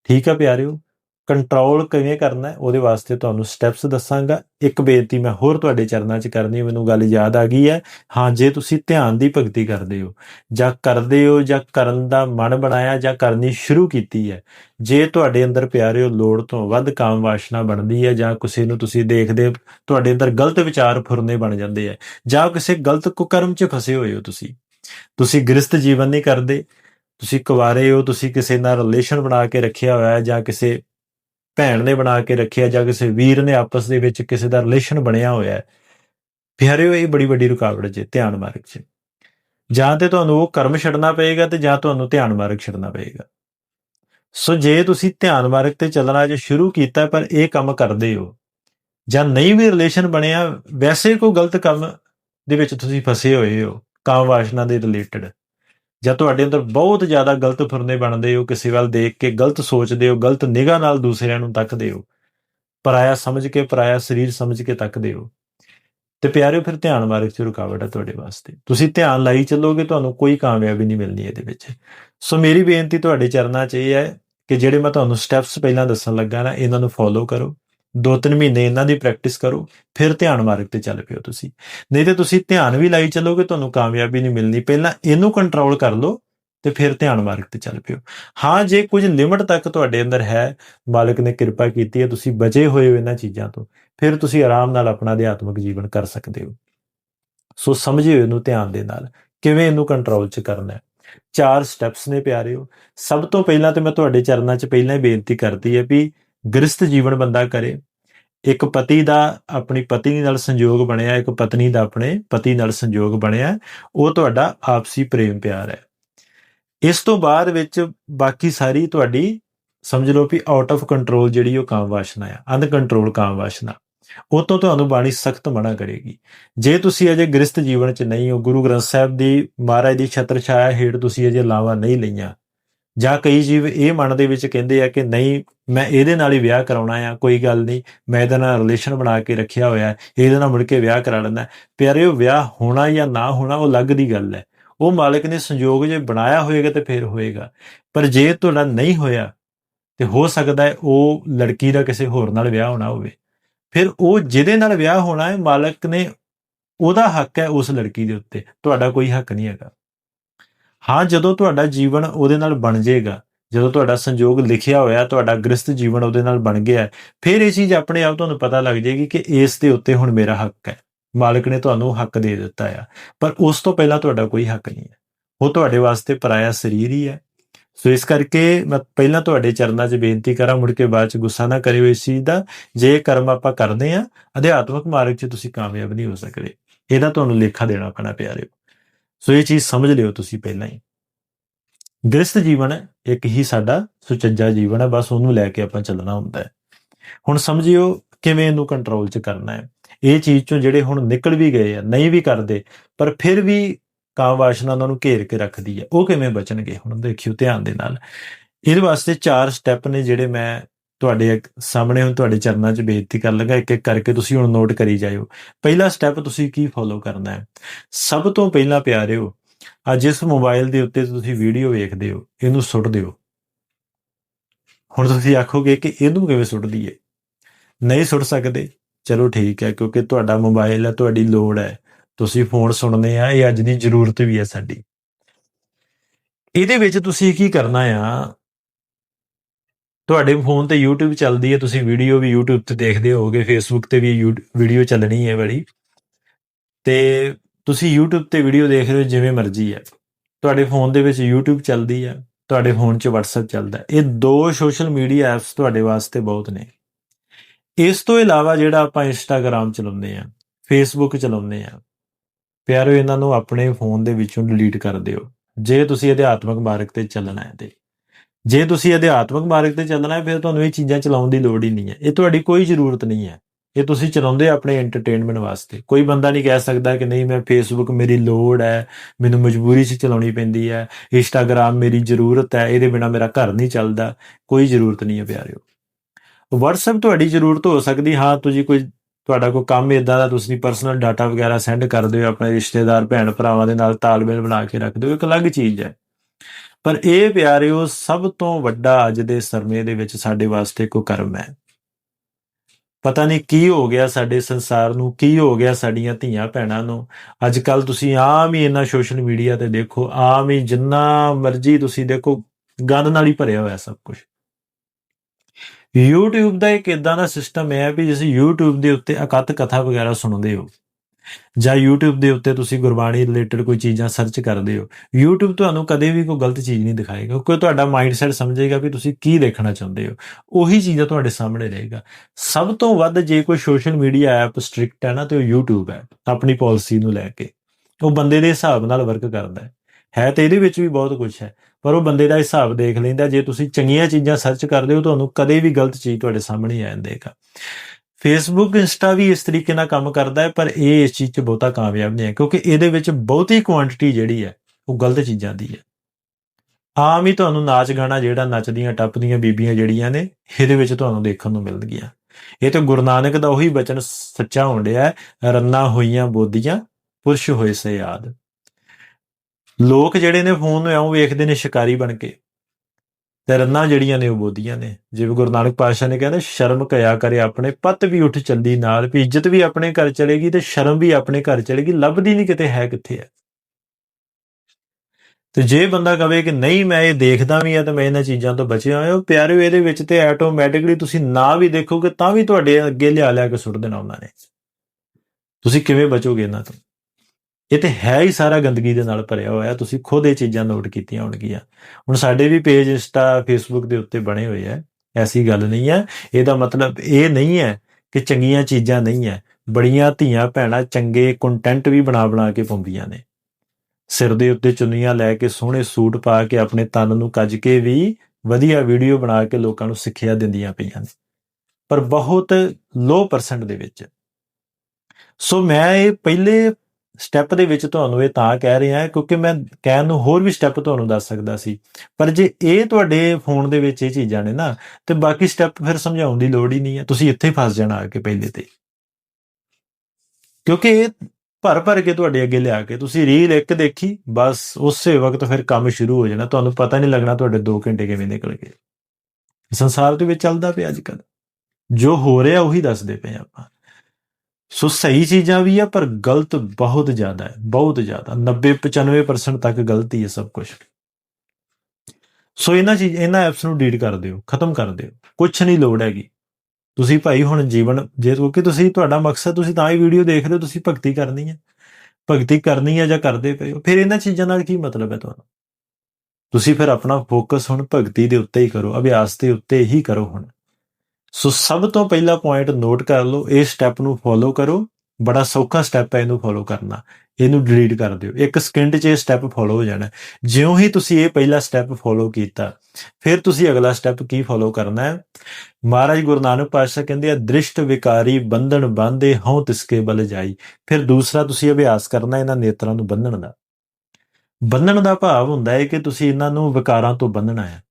ਠੀਕ ਆ ਪਿਆਰਿਓ? ਕੰਟਰੋਲ ਕਿਵੇਂ ਕਰਨਾ ਉਹਦੇ ਵਾਸਤੇ ਤੁਹਾਨੂੰ ਸਟੈਪਸ ਦੱਸਾਂਗਾ। ਇੱਕ ਬੇਨਤੀ ਮੈਂ ਹੋਰ ਤੁਹਾਡੇ ਚਰਨਾਂ 'ਚ ਕਰਨੀ ਮੈਨੂੰ ਗੱਲ ਯਾਦ ਆ ਗਈ ਹੈ। ਹਾਂ, ਜੇ ਤੁਸੀਂ ਧਿਆਨ ਦੀ ਭਗਤੀ ਕਰਦੇ ਹੋ, ਜਾਂ ਕਰਦੇ ਹੋ, ਜਾਂ ਕਰਨ ਦਾ ਮਨ ਬਣਾਇਆ, ਜਾਂ ਕਰਨੀ ਸ਼ੁਰੂ ਕੀਤੀ ਹੈ, ਜੇ ਤੁਹਾਡੇ ਅੰਦਰ ਪਿਆਰਿਓ ਲੋੜ ਤੋਂ ਵੱਧ ਕਾਮ ਵਾਸ਼ਨਾ ਬਣਦੀ ਹੈ, ਜਾਂ ਕਿਸੇ ਨੂੰ ਤੁਸੀਂ ਦੇਖਦੇ ਤੁਹਾਡੇ ਅੰਦਰ ਗਲਤ ਵਿਚਾਰ ਫੁਰਨੇ ਬਣ ਜਾਂਦੇ ਆ ਜਾਂ ਕਿਸੇ ਗਲਤ ਕੁਕਰਮ 'ਚ ਫਸੇ ਹੋਏ ਹੋ ਤੁਸੀਂ ਤੁਸੀਂ ਗ੍ਰਸਤ ਜੀਵਨ ਨਹੀਂ ਕਰਦੇ, ਤੁਸੀਂ ਕੁਵਾਰੇ ਹੋ, ਤੁਸੀਂ ਕਿਸੇ ਨਾਲ ਰਿਲੇਸ਼ਨ ਬਣਾ ਕੇ ਰੱਖਿਆ ਹੋਇਆ ਹੈ, ਜਾਂ ਕਿਸੇ ਭੈਣ ਨੇ ਬਣਾ ਕੇ ਰੱਖਿਆ ਜਾਂ ਕਿਸੇ ਵੀਰ ਨੇ ਆਪਸ ਦੇ ਵਿੱਚ ਕਿਸੇ ਦਾ ਰਿਲੇਸ਼ਨ ਬਣਿਆ ਹੋਇਆ ਹੈ, ਪਿਆਰਿਓ, ਇਹ ਬੜੀ ਵੱਡੀ ਰੁਕਾਵਟ ਜੇ, ਧਿਆਨ ਮਾਰਗ 'ਚ। ਜਾਂ ਤੇ ਤੁਹਾਨੂੰ ਉਹ ਕਰਮ ਛੱਡਣਾ ਪਏਗਾ ਤੇ ਜਾਂ ਤੁਹਾਨੂੰ ਧਿਆਨ ਮਾਰਗ ਛੱਡਣਾ ਪਏਗਾ। ਸੋ ਜੇ ਤੁਸੀਂ ਧਿਆਨ ਮਾਰਗ ਤੇ ਚੱਲਣਾ ਜੇ ਸ਼ੁਰੂ ਕੀਤਾ ਪਰ ਇਹ ਕੰਮ ਕਰਦੇ ਹੋ, ਜਾਂ ਨਹੀਂ ਵੀ ਰਿਲੇਸ਼ਨ ਬਣਿਆ, ਵੈਸੇ ਕੋਈ ਗਲਤ ਕੰਮ ਦੇ ਵਿੱਚ ਤੁਸੀਂ ਫਸੇ ਹੋਏ ਹੋ ਕਾਮ ਵਾਸ਼ਨਾ ਦੇ ਰਿਲੇਟਡ ਜਾਂ ਤੁਹਾਡੇ ਅੰਦਰ ਬਹੁਤ ਜ਼ਿਆਦਾ ਗਲਤ ਫੁਰਨੇ ਬਣਦੇ ਹੋ, ਕਿਸੇ ਵੱਲ ਦੇਖ ਕੇ ਗਲਤ ਸੋਚਦੇ ਹੋ, ਗਲਤ ਨਿਗਾਹ ਨਾਲ ਦੂਸਰਿਆਂ ਨੂੰ ਤੱਕਦੇ ਹੋ, ਪਰਾਇਆ ਸਮਝ ਕੇ, ਪਰਾਇਆ ਸਰੀਰ ਸਮਝ ਕੇ ਤੱਕਦੇ ਹੋ। ਤੇ ਪਿਆਰਿਓ, ਫਿਰ ਧਿਆਨ ਮਾਰਗ 'ਚ ਰੁਕਾਵਟ ਹੈ ਤੁਹਾਡੇ ਵਾਸਤੇ। ਤੁਸੀਂ ਧਿਆਨ ਲਾਈ ਚੱਲੋਗੇ, ਤੁਹਾਨੂੰ ਕੋਈ ਕਾਮਯਾਬੀ ਨਹੀਂ ਮਿਲਣੀ ਇਹਦੇ ਵਿੱਚ। ਸੋ ਮੇਰੀ ਬੇਨਤੀ ਤੁਹਾਡੇ ਚਰਨਾਂ 'ਚ ਇਹ ਹੈ ਕਿ ਜਿਹੜੇ ਮੈਂ ਤੁਹਾਨੂੰ ਸਟੈਪਸ ਪਹਿਲਾਂ ਦੱਸਣ ਲੱਗਾ ਨਾ, ਇਹਨਾਂ ਨੂੰ ਫੋਲੋ ਕਰੋ। ਦੋ ਤਿੰਨ ਮਹੀਨੇ ਇਹਨਾਂ ਦੀ ਪ੍ਰੈਕਟਿਸ ਕਰੋ, ਫਿਰ ਧਿਆਨ ਮਾਰਗ ਤੇ ਚੱਲ ਪਿਓ ਤੁਸੀਂ। ਨਹੀਂ ਤੇ ਤੁਸੀਂ ਧਿਆਨ ਵੀ ਲਾਈ ਚੱਲੋਗੇ, ਤੁਹਾਨੂੰ ਕਾਮਯਾਬੀ ਨਹੀਂ ਮਿਲਣੀ। ਪਹਿਲਾਂ ਇਹਨੂੰ ਕੰਟਰੋਲ ਕਰ ਲਓ ਤੇ ਫਿਰ ਧਿਆਨ ਮਾਰਗ ਤੇ ਚੱਲ ਪਿਓ। ਹਾਂ, ਜੇ ਕੁਝ ਲਿਮਟ ਤੱਕ ਤੁਹਾਡੇ ਅੰਦਰ ਹੈ, ਮਾਲਕ ਨੇ ਕਿਰਪਾ ਕੀਤੀ ਹੈ, ਤੁਸੀਂ ਬਚੇ ਹੋਏ ਹੋ ਇਹਨਾਂ ਚੀਜ਼ਾਂ ਤੋਂ, ਫਿਰ ਤੁਸੀਂ ਆਰਾਮ ਨਾਲ ਆਪਣਾ ਅਧਿਆਤਮਿਕ ਜੀਵਨ ਕਰ ਸਕਦੇ ਹੋ। ਸੋ ਸਮਝਿਓ ਇਹਨੂੰ ਧਿਆਨ ਦੇ ਨਾਲ, ਕਿਵੇਂ ਇਹਨੂੰ ਕੰਟਰੋਲ 'ਚ ਕਰਨਾ ਹੈ। ਚਾਰ ਸਟੈਪਸ ਨੇ ਪਿਆਰਿਓ। ਸਭ ਤੋਂ ਪਹਿਲਾਂ ਤੇ ਮੈਂ ਤੁਹਾਡੇ ਚਰਨਾਂ 'ਚ ਪਹਿਲਾਂ ਹੀ ਬੇਨਤੀ ਕਰਦੀ ਹੈ ਵੀ ਗ੍ਰਸਥ ਜੀਵਨ ਬੰਦਾ ਕਰੇ। ਇੱਕ ਪਤੀ ਦਾ ਆਪਣੀ ਪਤਨੀ ਨਾਲ ਸੰਯੋਗ ਬਣਿਆ, ਇੱਕ ਪਤਨੀ ਦਾ ਆਪਣੇ ਪਤੀ ਨਾਲ ਸੰਯੋਗ ਬਣਿਆ, ਉਹ ਤੁਹਾਡਾ ਆਪਸੀ ਪ੍ਰੇਮ ਪਿਆਰ ਹੈ। ਇਸ ਤੋਂ ਬਾਅਦ ਵਿੱਚ ਬਾਕੀ ਸਾਰੀ ਤੁਹਾਡੀ ਸਮਝ ਲਓ ਵੀ ਆਊਟ ਆਫ ਕੰਟਰੋਲ ਜਿਹੜੀ ਉਹ ਕਾਮ ਵਾਸ਼ਨਾ ਆ ਅਨ ਕੰਟਰੋਲ ਕਾਮ ਵਾਸ਼ਨਾ। ਉਹ ਤੋਂ ਤੁਹਾਨੂੰ ਬਾਣੀ ਸਖਤ ਮਨਾ ਕਰੇਗੀ। ਜੇ ਤੁਸੀਂ ਅਜੇ ਗ੍ਰਸਥ ਜੀਵਨ 'ਚ ਨਹੀਂ ਹੋ, ਗੁਰੂ ਗ੍ਰੰਥ ਸਾਹਿਬ ਦੀ ਮਹਾਰਾਜ ਦੀ ਛਤਰ ਛਾਇਆ ਹੇਠ ਤੁਸੀਂ ਅਜੇ ਲਾਵਾ ਨਹੀਂ ਲਈਆਂ ਜਾਂ ਕਈ ਜੀਵ ਇਹ ਮਨ ਦੇ ਵਿੱਚ ਕਹਿੰਦੇ ਆ ਕਿ ਨਹੀਂ, ਮੈਂ ਇਹਦੇ ਨਾਲ ਹੀ ਵਿਆਹ ਕਰਾਉਣਾ ਆ, ਕੋਈ ਗੱਲ ਨਹੀਂ, ਮੈਂ ਇਹਦੇ ਨਾਲ ਰਿਲੇਸ਼ਨ ਬਣਾ ਕੇ ਰੱਖਿਆ ਹੋਇਆ, ਇਹਦੇ ਨਾਲ ਮੁੜ ਕੇ ਵਿਆਹ ਕਰਾ ਲੈਣਾ ਪਿਆਰੇ, ਉਹ ਵਿਆਹ ਹੋਣਾ ਜਾਂ ਨਾ ਹੋਣਾ, ਉਹ ਅਲੱਗ ਦੀ ਗੱਲ ਹੈ। ਉਹ ਮਾਲਕ ਨੇ ਸੰਯੋਗ ਜੇ ਬਣਾਇਆ ਹੋਏਗਾ ਤੇ ਫਿਰ ਹੋਏਗਾ। ਪਰ ਜੇ ਤੁਹਾਡਾ ਨਹੀਂ ਹੋਇਆ, ਤੇ ਹੋ ਸਕਦਾ ਹੈ ਉਹ ਲੜਕੀ ਦਾ ਕਿਸੇ ਹੋਰ ਨਾਲ ਵਿਆਹ ਹੋਣਾ ਹੋਵੇ। ਫਿਰ ਉਹ ਜਿਹਦੇ ਨਾਲ ਵਿਆਹ ਹੋਣਾ ਹੈ, ਮਾਲਕ ਨੇ ਉਹਦਾ ਹੱਕ ਹੈ ਉਸ ਲੜਕੀ ਦੇ ਉੱਤੇ। ਤੁਹਾਡਾ ਕੋਈ ਹੱਕ ਨਹੀਂ ਹੈਗਾ। ਹਾਂ, ਜਦੋਂ ਤੁਹਾਡਾ ਜੀਵਨ ਉਹਦੇ ਨਾਲ ਬਣ ਜਾਏਗਾ, ਜਦੋਂ ਤੁਹਾਡਾ ਸੰਯੋਗ ਲਿਖਿਆ ਹੋਇਆ, ਤੁਹਾਡਾ ਗ੍ਰਸਥ ਜੀਵਨ ਉਹਦੇ ਨਾਲ ਬਣ ਗਿਆ, ਫਿਰ ਇਹ ਚੀਜ਼ ਆਪਣੇ ਆਪ ਤੁਹਾਨੂੰ ਪਤਾ ਲੱਗ ਜਾਏਗੀ ਕਿ ਇਸ ਦੇ ਉੱਤੇ ਹੁਣ ਮੇਰਾ ਹੱਕ ਹੈ। ਮਾਲਕ ਨੇ ਤੁਹਾਨੂੰ ਹੱਕ ਦੇ ਦਿੱਤਾ ਆ, ਪਰ ਉਸ ਤੋਂ ਪਹਿਲਾਂ ਤੁਹਾਡਾ ਕੋਈ ਹੱਕ ਨਹੀਂ ਹੈ। ਉਹ ਤੁਹਾਡੇ ਵਾਸਤੇ ਪਰਾਇਆ ਸਰੀਰ ਹੀ ਹੈ। ਸੋ ਇਸ ਕਰਕੇ ਮੈਂ ਪਹਿਲਾਂ ਤੁਹਾਡੇ ਚਰਨਾਂ 'ਚ ਬੇਨਤੀ ਕਰਾਂ, ਮੁੜ ਕੇ ਬਾਅਦ 'ਚ ਗੁੱਸਾ ਨਾ ਕਰਿਓ ਇਸ ਚੀਜ਼ ਦਾ। ਜੇ ਕਰਮ ਆਪਾਂ ਕਰਦੇ ਆ ਅਧਿਆਤਮਕ ਮਾਰਗ 'ਚ ਤੁਸੀਂ ਕਾਮਯਾਬ ਨਹੀਂ ਹੋ ਸਕਦੇ। ਇਹਦਾ ਤੁਹਾਨੂੰ ਲੇਖਾ ਦੇਣਾ ਪੈਣਾ ਪਿਆਰਿਓ। ਸੋ ਇਹ ਚੀਜ਼ ਸਮਝ ਲਿਓ ਤੁਸੀਂ ਪਹਿਲਾਂ ਹੀ। ਗ੍ਰਸਥ ਜੀਵਨ ਇੱਕ ਹੀ ਸਾਡਾ ਸੁਚੱਜਾ ਜੀਵਨ ਹੈ, ਬਸ ਉਹਨੂੰ ਲੈ ਕੇ ਆਪਾਂ ਚੱਲਣਾ ਹੁੰਦਾ ਹੈ। ਹੁਣ ਸਮਝਿਓ ਕਿਵੇਂ ਇਹਨੂੰ ਕੰਟਰੋਲ 'ਚ ਕਰਨਾ ਹੈ। ਇਹ ਚੀਜ਼ ਚੋਂ ਜਿਹੜੇ ਹੁਣ ਨਿਕਲ ਵੀ ਗਏ ਆ, ਨਹੀਂ ਵੀ ਕਰਦੇ, ਪਰ ਫਿਰ ਵੀ ਕਾਮ ਵਾਸ਼ਨਾ ਉਹਨਾਂ ਨੂੰ ਘੇਰ ਕੇ ਰੱਖਦੀ ਹੈ। ਉਹ ਕਿਵੇਂ ਬਚਣਗੇ? ਹੁਣ ਦੇਖਿਓ ਧਿਆਨ ਦੇ ਨਾਲ। ਇਹਦੇ ਵਾਸਤੇ ਚਾਰ ਸਟੈਪ ਨੇ ਜਿਹੜੇ ਮੈਂ ਤੁਹਾਡੇ ਸਾਹਮਣੇ ਹੁਣ ਤੁਹਾਡੇ ਚਰਨਾਂ 'ਚ ਬੇਨਤੀ ਕਰ ਲੱਗਾ, ਇੱਕ ਇੱਕ ਕਰਕੇ ਤੁਸੀਂ ਹੁਣ ਨੋਟ ਕਰੀ ਜਾਇਓ। ਪਹਿਲਾ ਸਟੈਪ ਤੁਸੀਂ ਕੀ ਫੋਲੋ ਕਰਨਾ ਹੈ? ਸਭ ਤੋਂ ਪਹਿਲਾਂ ਪਿਆਰਿਓ ਆ ਜਿਸ ਮੋਬਾਈਲ ਦੇ ਉੱਤੇ ਤੁਸੀਂ ਵੀਡੀਓ ਵੇਖਦੇ ਹੋ, ਇਹਨੂੰ ਸੁੱਟ ਦਿਓ ਹੁਣ ਤੁਸੀਂ ਆਖੋਗੇ ਕਿ ਇਹਨੂੰ ਕਿਵੇਂ ਸੁੱਟ ਦਈਏ ਨਹੀਂ ਸੁੱਟ ਸਕਦੇ? ਚਲੋ ਠੀਕ ਹੈ, ਕਿਉਂਕਿ ਤੁਹਾਡਾ ਮੋਬਾਈਲ ਹੈ, ਤੁਹਾਡੀ ਲੋੜ ਹੈ। ਤੁਸੀਂ ਫੋਨ ਸੁਣਨੇ ਆ, ਇਹ ਅੱਜ ਦੀ ਜ਼ਰੂਰਤ ਵੀ ਹੈ ਸਾਡੀ। ਇਹਦੇ ਵਿੱਚ ਤੁਸੀਂ ਕੀ ਕਰਨਾ ਆ? ਤੁਹਾਡੇ ਫੋਨ ਤੇ YouTube ਚੱਲਦੀ ਹੈ, ਤੁਸੀਂ ਵੀਡੀਓ ਵੀ YouTube ਤੇ ਦੇਖਦੇ ਹੋਗੇ Facebook ਤੇ ਵੀ ਵੀਡੀਓ ਚੱਲਣੀ ਹੈ ਬੜੀ ਤੇ ਤੁਸੀਂ YouTube ਤੇ ਵੀਡੀਓ ਦੇਖ ਰਹੇ ਹੋ ਜਿਵੇਂ ਮਰਜ਼ੀ ਹੈ। ਤੁਹਾਡੇ ਫੋਨ ਦੇ ਵਿੱਚ YouTube ਚੱਲਦੀ ਹੈ, ਤੁਹਾਡੇ ਫੋਨ 'ਚ WhatsApp ਚੱਲਦਾ ਇਹ ਦੋ ਸੋਸ਼ਲ ਮੀਡੀਆ ਐਪਸ ਤੁਹਾਡੇ ਵਾਸਤੇ ਬਹੁਤ ਨੇ। ਇਸ ਤੋਂ ਇਲਾਵਾ ਜਿਹੜਾ ਆਪਾਂ Instagram ਚਲਾਉਂਦੇ ਆ Facebook ਚਲਾਉਂਦੇ ਆ ਪਿਆਰੋ ਇਹਨਾਂ ਨੂੰ ਆਪਣੇ ਫੋਨ ਦੇ ਵਿੱਚੋਂ ਡਿਲੀਟ ਕਰ ਦਿਓ। ਜੇ ਤੁਸੀਂ ਅਧਿਆਤਮਕ ਮਾਰਗ ਤੇ ਚੱਲਣਾ ਹੈ ਤੇ। ਜੇ ਤੁਸੀਂ ਅਧਿਆਤਮਕ ਮਾਰਗ ਤੇ ਚੱਲਣਾ ਹੈ, ਫਿਰ ਤੁਹਾਨੂੰ ਇਹ ਚੀਜ਼ਾਂ ਚਲਾਉਣ ਦੀ ਲੋੜ ਹੀ ਨਹੀਂ ਹੈ। ਇਹ ਤੁਹਾਡੀ ਕੋਈ ਜ਼ਰੂਰਤ ਨਹੀਂ ਹੈ। ਇਹ ਤੁਸੀਂ ਚਲਾਉਂਦੇ ਆਪਣੇ ਐਂਟਰਟੇਨਮੈਂਟ ਵਾਸਤੇ। ਕੋਈ ਬੰਦਾ ਨਹੀਂ ਕਹਿ ਸਕਦਾ ਕਿ ਨਹੀਂ, ਮੈਂ ਫੇਸਬੁੱਕ ਮੇਰੀ ਲੋੜ ਹੈ, ਮੈਨੂੰ ਮਜਬੂਰੀ 'ਚ ਚਲਾਉਣੀ ਪੈਂਦੀ ਹੈ ਇੰਸਟਾਗ੍ਰam ਮੇਰੀ ਜ਼ਰੂਰਤ ਹੈ, ਇਹਦੇ ਬਿਨਾ ਮੇਰਾ ਘਰ ਨਹੀਂ ਚੱਲਦਾ। ਕੋਈ ਜ਼ਰੂਰਤ ਨਹੀਂ ਹੈ ਪਿਆਰਿਓ। WhatsApp ਤੁਹਾਡੀ ਜ਼ਰੂਰਤ ਹੋ ਸਕਦੀ, ਹਾਂ, ਤੁਸੀਂ ਕੋਈ, ਤੁਹਾਡਾ ਕੋਈ ਕੰਮ ਇਦਾਂ ਦਾ ਤੁਸੀਂ ਪਰਸਨਲ ਡਾਟਾ ਵਗੈਰਾ ਸੈਂਡ ਕਰਦੇ ਹੋ, ਆਪਣੇ ਰਿਸ਼ਤੇਦਾਰ ਭੈਣ ਭਰਾਵਾਂ ਦੇ ਨਾਲ ਤਾਲਮੇਲ ਬਣਾ ਕੇ ਰੱਖਦੇ ਹੋ, ਇੱਕ ਅਲੱਗ ਚੀਜ਼ ਹੈ। ਪਰ ਇਹ ਪਿਆਰਿਓ, ਸਭ ਤੋਂ ਵੱਡਾ ਅੱਜ ਦੇ ਸਮੇਂ ਦੇ ਵਿੱਚ ਸਾਡੇ ਵਾਸਤੇ ਕੋ ਕਰਮ ਹੈ। ਪਤਾ ਨਹੀਂ ਕੀ ਹੋ ਗਿਆ ਸਾਡੇ ਸੰਸਾਰ ਨੂੰ, ਕੀ ਹੋ ਗਿਆ ਸਾਡੀਆਂ ਧੀਆਂ ਭੈਣਾਂ ਨੂੰ। ਅੱਜ ਕੱਲ ਤੁਸੀਂ ਆਮ ਹੀ ਇਹਨਾਂ ਸੋਸ਼ਲ ਮੀਡੀਆ ਤੇ ਦੇਖੋ, ਆਮ ਹੀ ਜਿੰਨਾ ਮਰਜ਼ੀ ਤੁਸੀਂ ਦੇਖੋ, ਗੰਦ ਨਾਲ ਹੀ ਭਰਿਆ ਹੋਇਆ ਸਭ ਕੁਝ YouTube ਦਾ ਇੱਕ ਇਦਾਂ ਦਾ ਸਿਸਟਮ ਹੈ ਵੀ ਜਿਸ YouTube ਦੇ ਉੱਤੇ ਅਕਤ ਕਥਾ ਵਗੈਰਾ ਸੁਣਦੇ ਹੋ। ਜਾਂ YouTube ਦੇ ਉੱਤੇ ਤੁਸੀਂ ਗੁਰਬਾਣੀ ਰਿਲੇਟਡ ਕੋਈ ਚੀਜ਼ਾਂ ਸਰਚ ਕਰਦੇ ਹੋ, YouTube ਤੁਹਾਨੂੰ ਕਦੇ ਵੀ ਕੋਈ ਗਲਤ ਚੀਜ਼ ਨਹੀਂ ਦਿਖਾਏਗਾ, ਕਿਉਂਕਿ ਤੁਹਾਡਾ ਮਾਈਂਡਸੈਟ ਸਮਝੇਗਾ ਵੀ ਤੁਸੀਂ ਕੀ ਦੇਖਣਾ ਚਾਹੁੰਦੇ ਹੋ, ਉਹੀ ਚੀਜ਼ਾਂ ਤੁਹਾਡੇ ਸਾਹਮਣੇ ਰਹੇਗਾ। ਸਭ ਤੋਂ ਵੱਧ ਜੇ ਕੋਈ ਸੋਸ਼ਲ ਮੀਡੀਆ ਐਪ ਸਟ੍ਰਿਕਟ ਹੈ ਨਾ, ਤੇ ਉਹ YouTube ਹੈ, ਆਪਣੀ ਪਾਲਿਸੀ ਨੂੰ ਲੈ ਕੇ। ਉਹ ਬੰਦੇ ਦੇ ਹਿਸਾਬ ਨਾਲ ਵਰਕ ਕਰਦਾ ਹੈ। ਹੈ ਤੇ ਇਹਦੇ ਵਿੱਚ ਵੀ ਬਹੁਤ ਕੁਝ ਹੈ, ਪਰ ਉਹ ਬੰਦੇ ਦਾ ਹਿਸਾਬ ਦੇਖ ਲੈਂਦਾ, ਜੇ ਤੁਸੀਂ ਚੰਗੀਆਂ ਚੀਜ਼ਾਂ ਸਰਚ ਕਰਦੇ ਹੋ, ਤੁਹਾਨੂੰ ਕਦੇ ਵੀ ਗਲਤ ਚੀਜ਼ ਤੁਹਾਡੇ ਸਾਹਮਣੇ ਆ ਜਾਂਦੇਗਾ। ਫੇਸਬੁੱਕ ਇੰਸਟਾ ਵੀ ਇਸ ਤਰੀਕੇ ਨਾਲ ਕੰਮ ਕਰਦਾ ਹੈ ਪਰ ਇਹ ਇਸ ਚੀਜ਼ 'ਚ ਬਹੁਤਾ ਕਾਮਯਾਬ ਨਹੀਂ ਹੈ ਕਿਉਂਕਿ ਇਹਦੇ ਵਿੱਚ ਬਹੁਤੀ ਕੁਆਂਟੀਟੀ ਜਿਹੜੀ ਹੈ ਉਹ ਗਲਤ ਚੀਜ਼ਾਂ ਦੀ ਹੈ। ਆਮ ਹੀ ਤੁਹਾਨੂੰ ਨਾਚ ਗਾਣਾ ਜਿਹੜਾ ਨੱਚਦੀਆਂ ਟੱਪਦੀਆਂ ਬੀਬੀਆਂ ਜਿਹੜੀਆਂ ਨੇ ਇਹਦੇ ਵਿੱਚ ਤੁਹਾਨੂੰ ਦੇਖਣ ਨੂੰ ਮਿਲਣਗੀਆਂ। ਇਹ ਤਾਂ ਗੁਰੂ ਨਾਨਕ ਦਾ ਉਹੀ ਬਚਨ ਸੱਚਾ ਹੋਣ ਡਿਆ ਹੈ, ਰੰਨਾ ਹੋਈਆਂ ਬੋਦੀਆਂ ਪੁਰਸ਼ ਹੋਏ ਸੇ ਯਾਦ ਲੋਕ ਜਿਹੜੇ ਨੇ ਫੋਨ ਨੂੰ ਐਉਂ ਵੇਖਦੇ ਨੇ ਸ਼ਿਕਾਰੀ ਬਣ ਕੇ ਤੇ ਰੰਨਾਂ ਜਿਹੜੀਆਂ ਨੇ ਉਹ ਬੋਧੀਆਂ ਨੇ। ਜਿਵੇਂ ਗੁਰੂ ਨਾਨਕ ਪਾਤਸ਼ਾਹ ਨੇ ਕਹਿੰਦੇ, ਸ਼ਰਮ ਕਿਆ ਕਰੇ, ਆਪਣੇ ਪਤ ਵੀ ਉੱਠ ਚੱਲੀ ਨਾਲ, ਵੀ ਇੱਜ਼ਤ ਵੀ ਆਪਣੇ ਘਰ ਚਲੇਗੀ ਤੇ ਸ਼ਰਮ ਵੀ ਆਪਣੇ ਘਰ ਚਲੇਗੀ, ਲੱਭਦੀ ਨਹੀਂ ਕਿਤੇ ਹੈ ਕਿੱਥੇ ਹੈ? ਤੇ ਜੇ ਬੰਦਾ ਕਵੇ ਕਿ ਨਹੀਂ, ਮੈਂ ਇਹ ਦੇਖਦਾ ਵੀ ਆ ਤੇ ਮੈਂ ਇਹਨਾਂ ਚੀਜ਼ਾਂ ਤੋਂ ਬਚਿਆ ਹੋਇਆ, ਉਹ ਪਿਆਰਿਓ, ਇਹਦੇ ਵਿੱਚ ਤੇ ਆਟੋਮੈਟਿਕਲੀ ਤੁਸੀਂ ਨਾ ਵੀ ਦੇਖੋਗੇ, ਤਾਂ ਵੀ ਤੁਹਾਡੇ ਅੱਗੇ ਲਿਆ ਲਿਆ ਕੇ ਸੁੱਟ ਦੇਣਾ ਉਹਨਾਂ ਨੇ। ਤੁਸੀਂ ਕਿਵੇਂ ਬਚੋਗੇ ਇਹਨਾਂ ਤੋਂ? ਇਹ ਤੇ ਹੈ ਹੀ ਸਾਰਾ ਗੰਦਗੀ ਦੇ ਨਾਲ ਭਰਿਆ ਹੋਇਆ, ਤੁਸੀਂ ਖੁਦ ਇਹ ਚੀਜ਼ਾਂ ਨੋਟ ਕੀਤੀਆਂ ਹੋਣਗੀਆਂ। ਹੁਣ ਸਾਡੇ ਵੀ ਪੇਜ ਇੰਸਟਾ ਫੇਸਬੁੱਕ ਦੇ ਉੱਤੇ ਬਣੇ ਹੋਏ ਆ, ਐਸੀ ਗੱਲ ਨਹੀਂ ਹੈ ਇਹਦਾ ਮਤਲਬ ਇਹ ਨਹੀਂ ਹੈ ਕਿ ਚੰਗੀਆਂ ਚੀਜ਼ਾਂ ਨਹੀਂ ਹੈ ਬੜੀਆਂ ਧੀਆਂ ਭੈਣਾਂ ਚੰਗੇ ਕੰਟੈਂਟ ਵੀ ਬਣਾ ਬਣਾ ਕੇ ਪਾਉਂਦੀਆਂ ਨੇ। ਸਿਰ ਦੇ ਉੱਤੇ ਚੁੰਨੀਆਂ ਲੈ ਕੇ ਸੋਹਣੇ ਸੂਟ ਪਾ ਕੇ ਆਪਣੇ ਤਨ ਨੂੰ ਕੱਜ ਕੇ ਵੀ ਵਧੀਆ ਵੀਡੀਓ ਬਣਾ ਕੇ ਲੋਕਾਂ ਨੂੰ ਸਿੱਖਿਆ ਦਿੰਦੀਆਂ ਪਈਆਂ ਨੇ। ਪਰ ਬਹੁਤ ਲੋ ਪਰਸੈਂਟ ਦੇ ਵਿੱਚ। ਸੋ ਮੈਂ ਇਹ ਪਹਿਲੇ ਸਟੈਪ ਦੇ ਵਿੱਚ ਤੁਹਾਨੂੰ ਇਹ ਤਾਂ ਕਹਿ ਰਿਹਾ ਕਿਉਂਕਿ ਮੈਂ ਕਹਿਣ ਨੂੰ ਹੋਰ ਵੀ ਸਟੈਪ ਤੁਹਾਨੂੰ ਦੱਸ ਸਕਦਾ ਸੀ। ਪਰ ਜੇ ਇਹ ਤੁਹਾਡੇ ਫੋਨ ਦੇ ਵਿੱਚ ਇਹ ਚੀਜ਼ਾਂ ਨੇ ਨਾ, ਤੇ ਬਾਕੀ ਸਟੈਪ ਫਿਰ ਸਮਝਾਉਣ ਦੀ ਲੋੜ ਹੀ ਨਹੀਂ ਹੈ। ਤੁਸੀਂ ਇੱਥੇ ਫਸ ਜਾਣਾ ਆ ਕੇ ਪਹਿਲੇ ਤੇ। ਕਿਉਂਕਿ ਇਹ ਭਰ ਭਰ ਕੇ ਤੁਹਾਡੇ ਅੱਗੇ ਲਿਆ ਕੇ ਤੁਸੀਂ ਰੀਲ ਇੱਕ ਦੇਖੀ, ਬਸ ਉਸੇ ਵਕਤ ਫਿਰ ਕੰਮ ਸ਼ੁਰੂ ਹੋ ਜਾਣਾ। ਤੁਹਾਨੂੰ ਪਤਾ ਨਹੀਂ ਲੱਗਣਾ ਤੁਹਾਡੇ 2 ਘੰਟੇ ਕਿਵੇਂ ਨਿਕਲ ਗਏ। ਸੰਸਾਰ ਦੇ ਵਿੱਚ ਚੱਲਦਾ ਪਿਆ ਅੱਜ ਕੱਲ ਜੋ ਹੋ ਰਿਹਾ ਉਹੀ ਦੱਸਦੇ ਪਏ ਆਪਾਂ। ਸੋ ਸਹੀ ਚੀਜ਼ਾਂ ਵੀ ਆ, ਪਰ ਗਲਤ ਬਹੁਤ ਜ਼ਿਆਦਾ ਹੈ, ਬਹੁਤ ਜ਼ਿਆਦਾ। 90 95% ਤੱਕ ਗਲਤੀ ਹੈ ਸਭ ਕੁਝ ਸੋ ਇਹਨਾਂ ਚੀਜ਼, ਇਹਨਾਂ ਐਪਸ ਨੂੰ ਡਿਲੀਟ ਕਰ ਦਿਓ, ਖਤਮ ਕਰ ਦਿਓ। ਕੁਝ ਨਹੀਂ ਲੋੜ ਹੈਗੀ। ਤੁਸੀਂ ਭਾਈ ਹੁਣ ਜੀਵਨ, ਜੇ ਕਿਉਂਕਿ ਤੁਸੀਂ, ਤੁਹਾਡਾ ਮਕਸਦ, ਤੁਸੀਂ ਤਾਂ ਹੀ ਵੀਡੀਓ ਦੇਖਦੇ ਹੋ, ਤੁਸੀਂ ਭਗਤੀ ਕਰਨੀ ਹੈ। ਭਗਤੀ ਕਰਨੀ ਹੈ ਜਾਂ ਕਰਦੇ ਪਏ ਹੋ। ਫਿਰ ਇਹਨਾਂ ਚੀਜ਼ਾਂ ਨਾਲ ਕੀ ਮਤਲਬ ਹੈ ਤੁਹਾਨੂੰ? ਤੁਸੀਂ ਫਿਰ ਆਪਣਾ ਫੋਕਸ ਹੁਣ ਭਗਤੀ ਦੇ ਉੱਤੇ ਹੀ ਕਰੋ, ਅਭਿਆਸ ਦੇ ਉੱਤੇ ਹੀ ਕਰੋ ਹੁਣ। ਸੋ ਸਭ ਤੋਂ ਪਹਿਲਾ ਪੁਆਇੰਟ ਨੋਟ ਕਰ ਲਓ, ਇਹ ਸਟੈਪ ਨੂੰ ਫੋਲੋ ਕਰੋ, ਬੜਾ ਸੌਖਾ ਸਟੈਪ ਹੈ ਇਹਨੂੰ ਫੋਲੋ ਕਰਨਾ। ਇਹਨੂੰ ਡਿਲੀਟ ਕਰ ਦਿਓ। ਇੱਕ ਸਕਿੰਟ 'ਚ ਇਹ ਸਟੈਪ ਫੋਲੋ ਹੋ ਜਾਣਾ। ਜਿਉਂ ਹੀ ਤੁਸੀਂ ਇਹ ਪਹਿਲਾ ਸਟੈਪ ਫੋਲੋ ਕੀਤਾ, ਫਿਰ ਤੁਸੀਂ ਅਗਲਾ ਸਟੈਪ ਕੀ ਫੋਲੋ ਕਰਨਾ ਹੈ? ਮਹਾਰਾਜ ਗੁਰੂ ਨਾਨਕ ਪਾਤਸ਼ਾਹ ਕਹਿੰਦੇ ਆ, ਦ੍ਰਿਸ਼ਟ ਵਿਕਾਰੀ ਬੰਧਨ ਬੰਦੇ ਹਉ ਤਿਸਕੇ ਬਲ ਜਾਈ। ਫਿਰ ਦੂਸਰਾ ਤੁਸੀਂ ਅਭਿਆਸ ਕਰਨਾ ਇਹਨਾਂ ਨੇਤਰਾਂ ਨੂੰ ਬੰਨਣ ਦਾ। ਬੰਨਣ ਦਾ ਭਾਵ ਹੁੰਦਾ ਹੈ ਕਿ ਤੁਸੀਂ ਇਹਨਾਂ ਨੂੰ ਵਿਕਾਰਾਂ ਤੋਂ ਬੰਨਣਾ ਹੈ।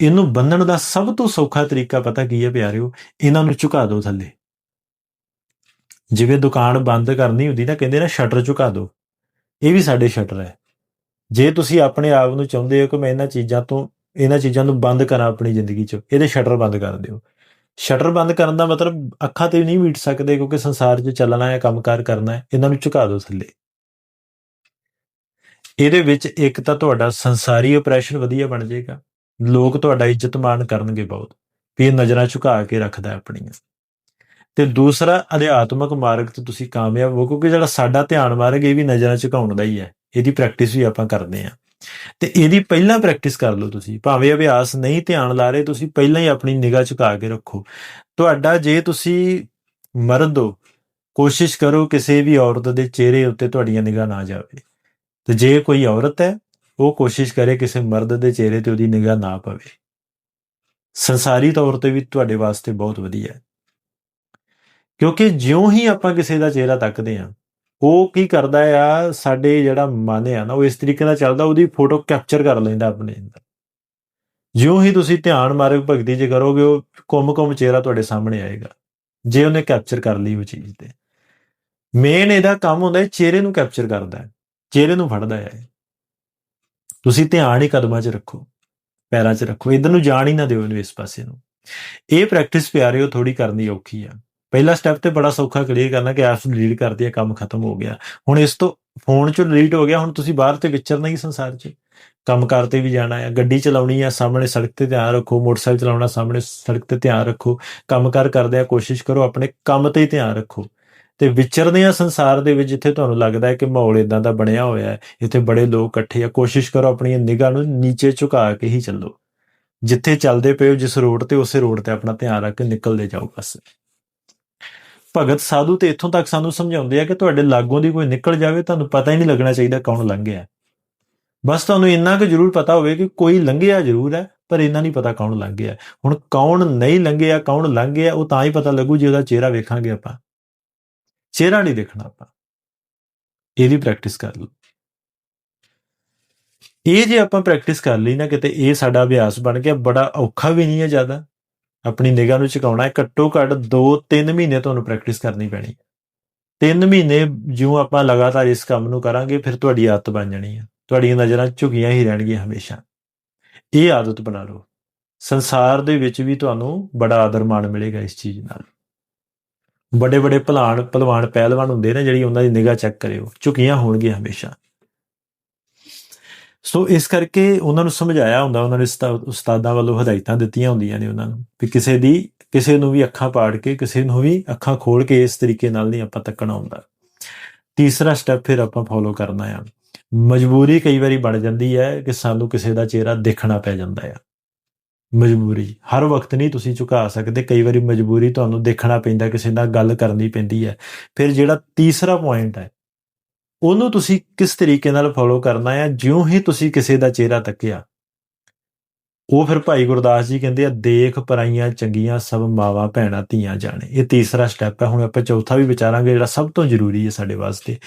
ਇਹਨੂੰ ਬੰਨਣ ਦਾ ਸਭ ਤੋਂ ਸੌਖਾ ਤਰੀਕਾ ਪਤਾ ਕੀ ਹੈ ਪਿਆਰਿਓ? ਇਹਨਾਂ ਨੂੰ ਝੁਕਾ ਦਿਓ ਥੱਲੇ। ਜਿਵੇਂ ਦੁਕਾਨ ਬੰਦ ਕਰਨੀ ਹੁੰਦੀ ਨਾ, ਕਹਿੰਦੇ ਨਾ ਸ਼ਟਰ ਝੁਕਾ ਦਿਓ। ਇਹ ਵੀ ਸਾਡੇ ਸ਼ਟਰ ਹੈ। ਜੇ ਤੁਸੀਂ ਆਪਣੇ ਆਪ ਨੂੰ ਚਾਹੁੰਦੇ ਹੋ ਕਿ ਮੈਂ ਇਹਨਾਂ ਚੀਜ਼ਾਂ ਤੋਂ, ਇਹਨਾਂ ਚੀਜ਼ਾਂ ਨੂੰ ਬੰਦ ਕਰਾਂ ਆਪਣੀ ਜ਼ਿੰਦਗੀ 'ਚ, ਇਹਦੇ ਸ਼ਟਰ ਬੰਦ ਕਰ ਦਿਓ। ਸ਼ਟਰ ਬੰਦ ਕਰਨ ਦਾ ਮਤਲਬ ਅੱਖਾਂ ਤੇ ਨਹੀਂ ਮੀਟ ਸਕਦੇ ਕਿਉਂਕਿ ਸੰਸਾਰ 'ਚ ਚੱਲਣਾ ਹੈ, ਕੰਮਕਾਰ ਕਰਨਾ ਹੈ, ਇਹਨਾਂ ਨੂੰ ਝੁਕਾ ਦਿਓ ਥੱਲੇ। ਇਹਦੇ ਵਿੱਚ ਇੱਕ ਤਾਂ ਤੁਹਾਡਾ ਸੰਸਾਰੀ ਆਪਰੇਸ਼ਨ ਵਧੀਆ ਬਣ ਜਾਏਗਾ। ਲੋਕ ਤੁਹਾਡਾ ਇੱਜ਼ਤ ਮਾਣ ਕਰਨਗੇ ਬਹੁਤ, ਵੀ ਇਹ ਨਜ਼ਰਾਂ ਝੁਕਾ ਕੇ ਰੱਖਦਾ ਆਪਣੀਆਂ। ਤੇ ਦੂਸਰਾ, ਅਧਿਆਤਮਕ ਮਾਰਗ ਤੇ ਤੁਸੀਂ ਕਾਮਯਾਬ ਹੋ, ਕਿਉਂਕਿ ਜਿਹੜਾ ਸਾਡਾ ਧਿਆਨ ਮਾਰਗ, ਇਹ ਵੀ ਨਜ਼ਰਾਂ ਝੁਕਾਉਣ ਦਾ ਹੀ ਹੈ। ਇਹਦੀ ਪ੍ਰੈਕਟਿਸ ਵੀ ਆਪਾਂ ਕਰਦੇ ਆਂ ਤੇ ਇਹਦੀ ਪਹਿਲਾਂ ਪ੍ਰੈਕਟਿਸ ਕਰ ਲਓ ਤੁਸੀਂ। ਭਾਵੇਂ ਅਭਿਆਸ ਨਹੀਂ ਧਿਆਨ ਲਾ ਰਹੇ, ਤੁਸੀਂ ਪਹਿਲਾਂ ਹੀ ਆਪਣੀ ਨਿਗਾਹ ਝੁਕਾ ਕੇ ਰੱਖੋ। ਤੁਹਾਡਾ ਜੇ ਤੁਸੀਂ ਮਰਦ ਹੋ, ਕੋਸ਼ਿਸ਼ ਕਰੋ ਕਿਸੇ ਵੀ ਔਰਤ ਦੇ ਚਿਹਰੇ ਉੱਤੇ ਤੁਹਾਡੀਆਂ ਨਿਗਾਹ ਨਾ ਜਾਵੇ। ਤੇ ਜੇ ਕੋਈ ਔਰਤ ਹੈ ਉਹ ਕੋਸ਼ਿਸ਼ ਕਰੇ ਕਿਸੇ ਮਰਦ ਦੇ ਚਿਹਰੇ ਤੇ ਉਹਦੀ ਨਿਗਾਹ ਨਾ ਪਵੇ। ਸੰਸਾਰੀ ਤੌਰ ਤੇ ਵੀ ਤੁਹਾਡੇ ਵਾਸਤੇ ਬਹੁਤ ਵਧੀਆ ਹੈ। ਕਿਉਂਕਿ ਜਿਉਂ ਹੀ ਆਪਾਂ ਕਿਸੇ ਦਾ ਚਿਹਰਾ ਤੱਕਦੇ ਆ ਉਹ ਕੀ ਕਰਦਾ ਆ, ਸਾਡੇ ਜਿਹੜਾ ਮਨ ਆ ਨਾ, ਉਹ ਇਸ ਤਰੀਕੇ ਨਾਲ ਚੱਲਦਾ, ਉਹਦੀ ਫੋਟੋ ਕੈਪਚਰ ਕਰ ਲੈਂਦਾ ਆਪਣੇ ਅੰਦਰ। ਜਿਉਂ ਹੀ ਤੁਸੀਂ ਧਿਆਨ ਮਾਰਗ ਭਗਤੀ ਜੇ ਕਰੋਗੇ, ਉਹ ਕੁੰਮ-ਕੁੰਮ ਚਿਹਰਾ ਤੁਹਾਡੇ ਸਾਹਮਣੇ ਆਏਗਾ, ਜੇ ਉਹਨੇ ਕੈਪਚਰ ਕਰ ਲਈ ਉਹ ਚੀਜ਼ ਤੇ। ਮੇਨ ਇਹਦਾ ਕੰਮ ਹੁੰਦਾ ਹੈ, ਚਿਹਰੇ ਨੂੰ ਕੈਪਚਰ ਕਰਦਾ ਹੈ, ਚਿਹਰੇ ਨੂੰ ਫੜਦਾ ਹੈ। ਤੁਸੀਂ ਧਿਆਨ ਹੀ ਕਦਮਾਂ 'ਚ ਰੱਖੋ, ਪੈਰਾਂ 'ਚ ਰੱਖੋ, ਇਧਰ ਨੂੰ ਜਾਣ ਹੀ ਨਾ ਦਿਓ ਇਹਨੂੰ ਇਸ ਪਾਸੇ ਨੂੰ। ਇਹ ਪ੍ਰੈਕਟਿਸ ਪਿਆਰਿਓ ਥੋੜੀ ਕਰਨੀ ਔਖੀ ਆ। ਪਹਿਲਾ ਸਟੈਪ ਤੇ ਬੜਾ ਸੌਖਾ ਕਲੀਅਰ ਕਰਨਾ ਕਿ ਐਪਸ ਡਿਲੀਟ ਕਰ ਦਿਆ, ਕੰਮ ਖਤਮ ਹੋ ਗਿਆ। ਹੁਣ ਇਸ ਤੋਂ ਫੋਨ 'ਚੋਂ ਡਿਲੀਟ ਹੋ ਗਿਆ, ਹੁਣ ਤੁਸੀਂ ਬਾਹਰ ਤੇ ਵਿਚਰਨਾ ਹੀ ਸੰਸਾਰ 'ਚ। ਕੰਮ ਕਰਤੇ ਵੀ ਜਾਣਾ ਹੈ ਗੱਡੀ ਚਲਾਉਣੀ ਹੈ ਸਾਹਮਣੇ ਸੜਕ ਤੇ ਧਿਆਨ ਰੱਖੋ, ਮੋਟਰਸਾਈਕਲ ਚਲਾਉਣਾ, ਸਾਹਮਣੇ ਸੜਕ ਤੇ ਧਿਆਨ ਰੱਖੋ। ਕੰਮ ਕਰ ਕਰਦੇ ਆ, ਕੋਸ਼ਿਸ਼ ਕਰੋ, ਆਪਣੇ ਕੰਮ ਤੇ ਹੀ ਧਿਆਨ ਰੱਖੋ। ਤੇ ਵਿਚਰਦੇ ਆ ਸੰਸਾਰ ਦੇ ਵਿੱਚ ਜਿੱਥੇ ਤੁਹਾਨੂੰ ਲੱਗਦਾ ਹੈ ਕਿ ਮਾਹੌਲ ਇਦਾਂ ਦਾ ਬਣਿਆ ਹੋਇਆ ਹੈ, ਇੱਥੇ ਬੜੇ ਲੋਕ ਇਕੱਠੇ ਆ, ਕੋਸ਼ਿਸ਼ ਕਰੋ ਆਪਣੀ ਨਿਗਾਹ ਨੂੰ ਨੀਚੇ ਝੁਕਾ ਕੇ ਹੀ ਚੱਲੋ। ਜਿੱਥੇ ਚੱਲਦੇ ਪਏ ਹੋ, ਜਿਸ ਰੋਡ ਤੇ, ਉਸੇ ਰੋਡ ਤੇ ਆਪਣਾ ਧਿਆਨ ਰੱਖ ਕੇ ਨਿਕਲਦੇ ਜਾਓ ਬਸ। ਭਗਤ ਸਾਧੂ ਤੇ ਇੱਥੋਂ ਤੱਕ ਸਾਨੂੰ ਸਮਝਾਉਂਦੇ ਆ ਕਿ ਤੁਹਾਡੇ ਲਾਗੋਂ ਦੀ ਕੋਈ ਨਿਕਲ ਜਾਵੇ, ਤੁਹਾਨੂੰ ਪਤਾ ਹੀ ਨਹੀਂ ਲੱਗਣਾ ਚਾਹੀਦਾ ਕੌਣ ਲੰਘਿਆ ਬਸ ਤੁਹਾਨੂੰ ਇੰਨਾ ਕੁ ਜ਼ਰੂਰ ਪਤਾ ਹੋਵੇ ਕਿ ਕੋਈ ਲੰਘਿਆ ਜ਼ਰੂਰ ਹੈ, ਪਰ ਇੰਨਾ ਨਹੀਂ ਪਤਾ ਕੌਣ ਲੰਘ ਗਿਆ ਹੁਣ ਕੌਣ ਨਹੀਂ ਲੰਘਿਆ, ਕੌਣ ਲੰਘ ਗਿਆ ਉਹ ਤਾਂ ਹੀ ਪਤਾ ਲੱਗੂ ਜੇ ਉਹਦਾ ਚਿਹਰਾ ਵੇਖਾਂਗੇ ਆਪਾਂ। ਚਿਹਰਾ ਨਹੀਂ ਦੇਖਣਾ ਆਪਾਂ। ਇਹਦੀ ਪ੍ਰੈਕਟਿਸ ਕਰ ਲਓ। ਇਹ ਜੇ ਆਪਾਂ ਪ੍ਰੈਕਟਿਸ ਕਰ ਲਈ ਨਾ ਕਿਤੇ ਇਹ ਸਾਡਾ ਅਭਿਆਸ ਬਣ ਗਿਆ, ਬੜਾ ਔਖਾ ਵੀ ਨਹੀਂ ਹੈ ਜ਼ਿਆਦਾ। ਆਪਣੀ ਨਿਗਾਹ ਨੂੰ ਝੁਕਾਉਣਾ ਹੈ, ਘੱਟੋ ਘੱਟ 2-3 ਮਹੀਨੇ ਤੁਹਾਨੂੰ ਪ੍ਰੈਕਟਿਸ ਕਰਨੀ ਪੈਣੀ। ਹੈ 3 ਮਹੀਨੇ ਜਿਉਂ ਆਪਾਂ ਲਗਾਤਾਰ ਇਸ ਕੰਮ ਨੂੰ ਕਰਾਂਗੇ, ਫਿਰ ਤੁਹਾਡੀ ਆਦਤ ਬਣ ਜਾਣੀ ਹੈ। ਤੁਹਾਡੀਆਂ ਨਜ਼ਰਾਂ ਝੁਕੀਆਂ ਹੀ ਰਹਿਣਗੀਆਂ ਹਮੇਸ਼ਾ। ਇਹ ਆਦਤ ਬਣਾ ਲਓ। ਸੰਸਾਰ ਦੇ ਵਿੱਚ ਵੀ ਤੁਹਾਨੂੰ ਬੜਾ ਆਦਰ ਮਾਣ ਮਿਲੇਗਾ ਇਸ ਚੀਜ਼ ਨਾਲ। ਵੱਡੇ ਵੱਡੇ ਭਲਾਣ, ਭਲਵਾਨ, ਪਹਿਲਵਾਨ ਹੁੰਦੇ ਨੇ ਜਿਹੜੀ ਉਹਨਾਂ ਦੀ ਨਿਗਾਹ ਚੈੱਕ ਕਰਿਓ। ਝੁਕੀਆਂ ਹੋਣਗੀਆਂ ਹਮੇਸ਼ਾ। ਸੋ ਇਸ ਕਰਕੇ ਉਹਨਾਂ ਨੂੰ ਸਮਝਾਇਆ ਹੁੰਦਾ, ਉਹਨਾਂ ਨੇ ਉਸਤਾ- ਉਸਤਾਦਾਂ ਵੱਲੋਂ ਹਦਾਇਤਾਂ ਦਿੱਤੀਆਂ ਹੁੰਦੀਆਂ ਨੇ ਉਹਨਾਂ ਨੂੰ ਵੀ ਕਿਸੇ ਦੀ, ਕਿਸੇ ਨੂੰ ਵੀ ਅੱਖਾਂ ਪਾੜ ਕੇ, ਕਿਸੇ ਨੂੰ ਵੀ ਅੱਖਾਂ ਖੋਲ ਕੇ ਇਸ ਤਰੀਕੇ ਨਾਲ ਨਹੀਂ ਆਪਾਂ ਤੱਕਣਾ ਹੁੰਦਾ। ਤੀਸਰਾ ਸਟੈਪ ਫਿਰ ਆਪਾਂ ਫੋਲੋ ਕਰਨਾ ਆ। ਮਜਬੂਰੀ ਕਈ ਵਾਰੀ ਬਣ ਜਾਂਦੀ ਹੈ ਕਿ ਸਾਨੂੰ ਕਿਸੇ ਦਾ ਚਿਹਰਾ ਦੇਖਣਾ ਪੈ ਜਾਂਦਾ ਆ। ਮਜਬੂਰੀ। ਹਰ ਵਕਤ ਨਹੀਂ ਤੁਸੀਂ ਝੁਕਾ ਸਕਦੇ, ਕਈ ਵਾਰੀ ਮਜਬੂਰੀ ਤੁਹਾਨੂੰ ਦੇਖਣਾ ਪੈਂਦਾ, ਕਿਸੇ ਨਾਲ ਗੱਲ ਕਰਨੀ ਪੈਂਦੀ ਹੈ। ਫਿਰ ਜਿਹੜਾ ਤੀਸਰਾ ਪੁਆਇੰਟ ਹੈ, ਉਹਨੂੰ ਤੁਸੀਂ ਕਿਸ ਤਰੀਕੇ ਨਾਲ ਫੋਲੋ ਕਰਨਾ ਹੈ? ਜਿਉਂ ਹੀ ਤੁਸੀਂ ਕਿਸੇ ਦਾ ਚਿਹਰਾ ਤੱਕਿਆ ਉਹ ਫਿਰ ਭਾਈ ਗੁਰਦਾਸ ਜੀ ਕਹਿੰਦੇ ਆ, ਦੇਖ ਪਰਾਈਆਂ ਚੰਗੀਆਂ ਸਭ ਮਾਵਾਂ ਭੈਣਾਂ ਧੀਆਂ ਜਾਣੇ। ਇਹ ਤੀਸਰਾ ਸਟੈਪ ਹੈ, ਹੁਣ ਆਪਾਂ ਚੌਥਾ ਵੀ ਵਿਚਾਰਾਂਗੇ, ਜਿਹੜਾ ਸਭ ਤੋਂ ਜ਼ਰੂਰੀ ਹੈ ਸਾਡੇ ਵਾਸਤੇ।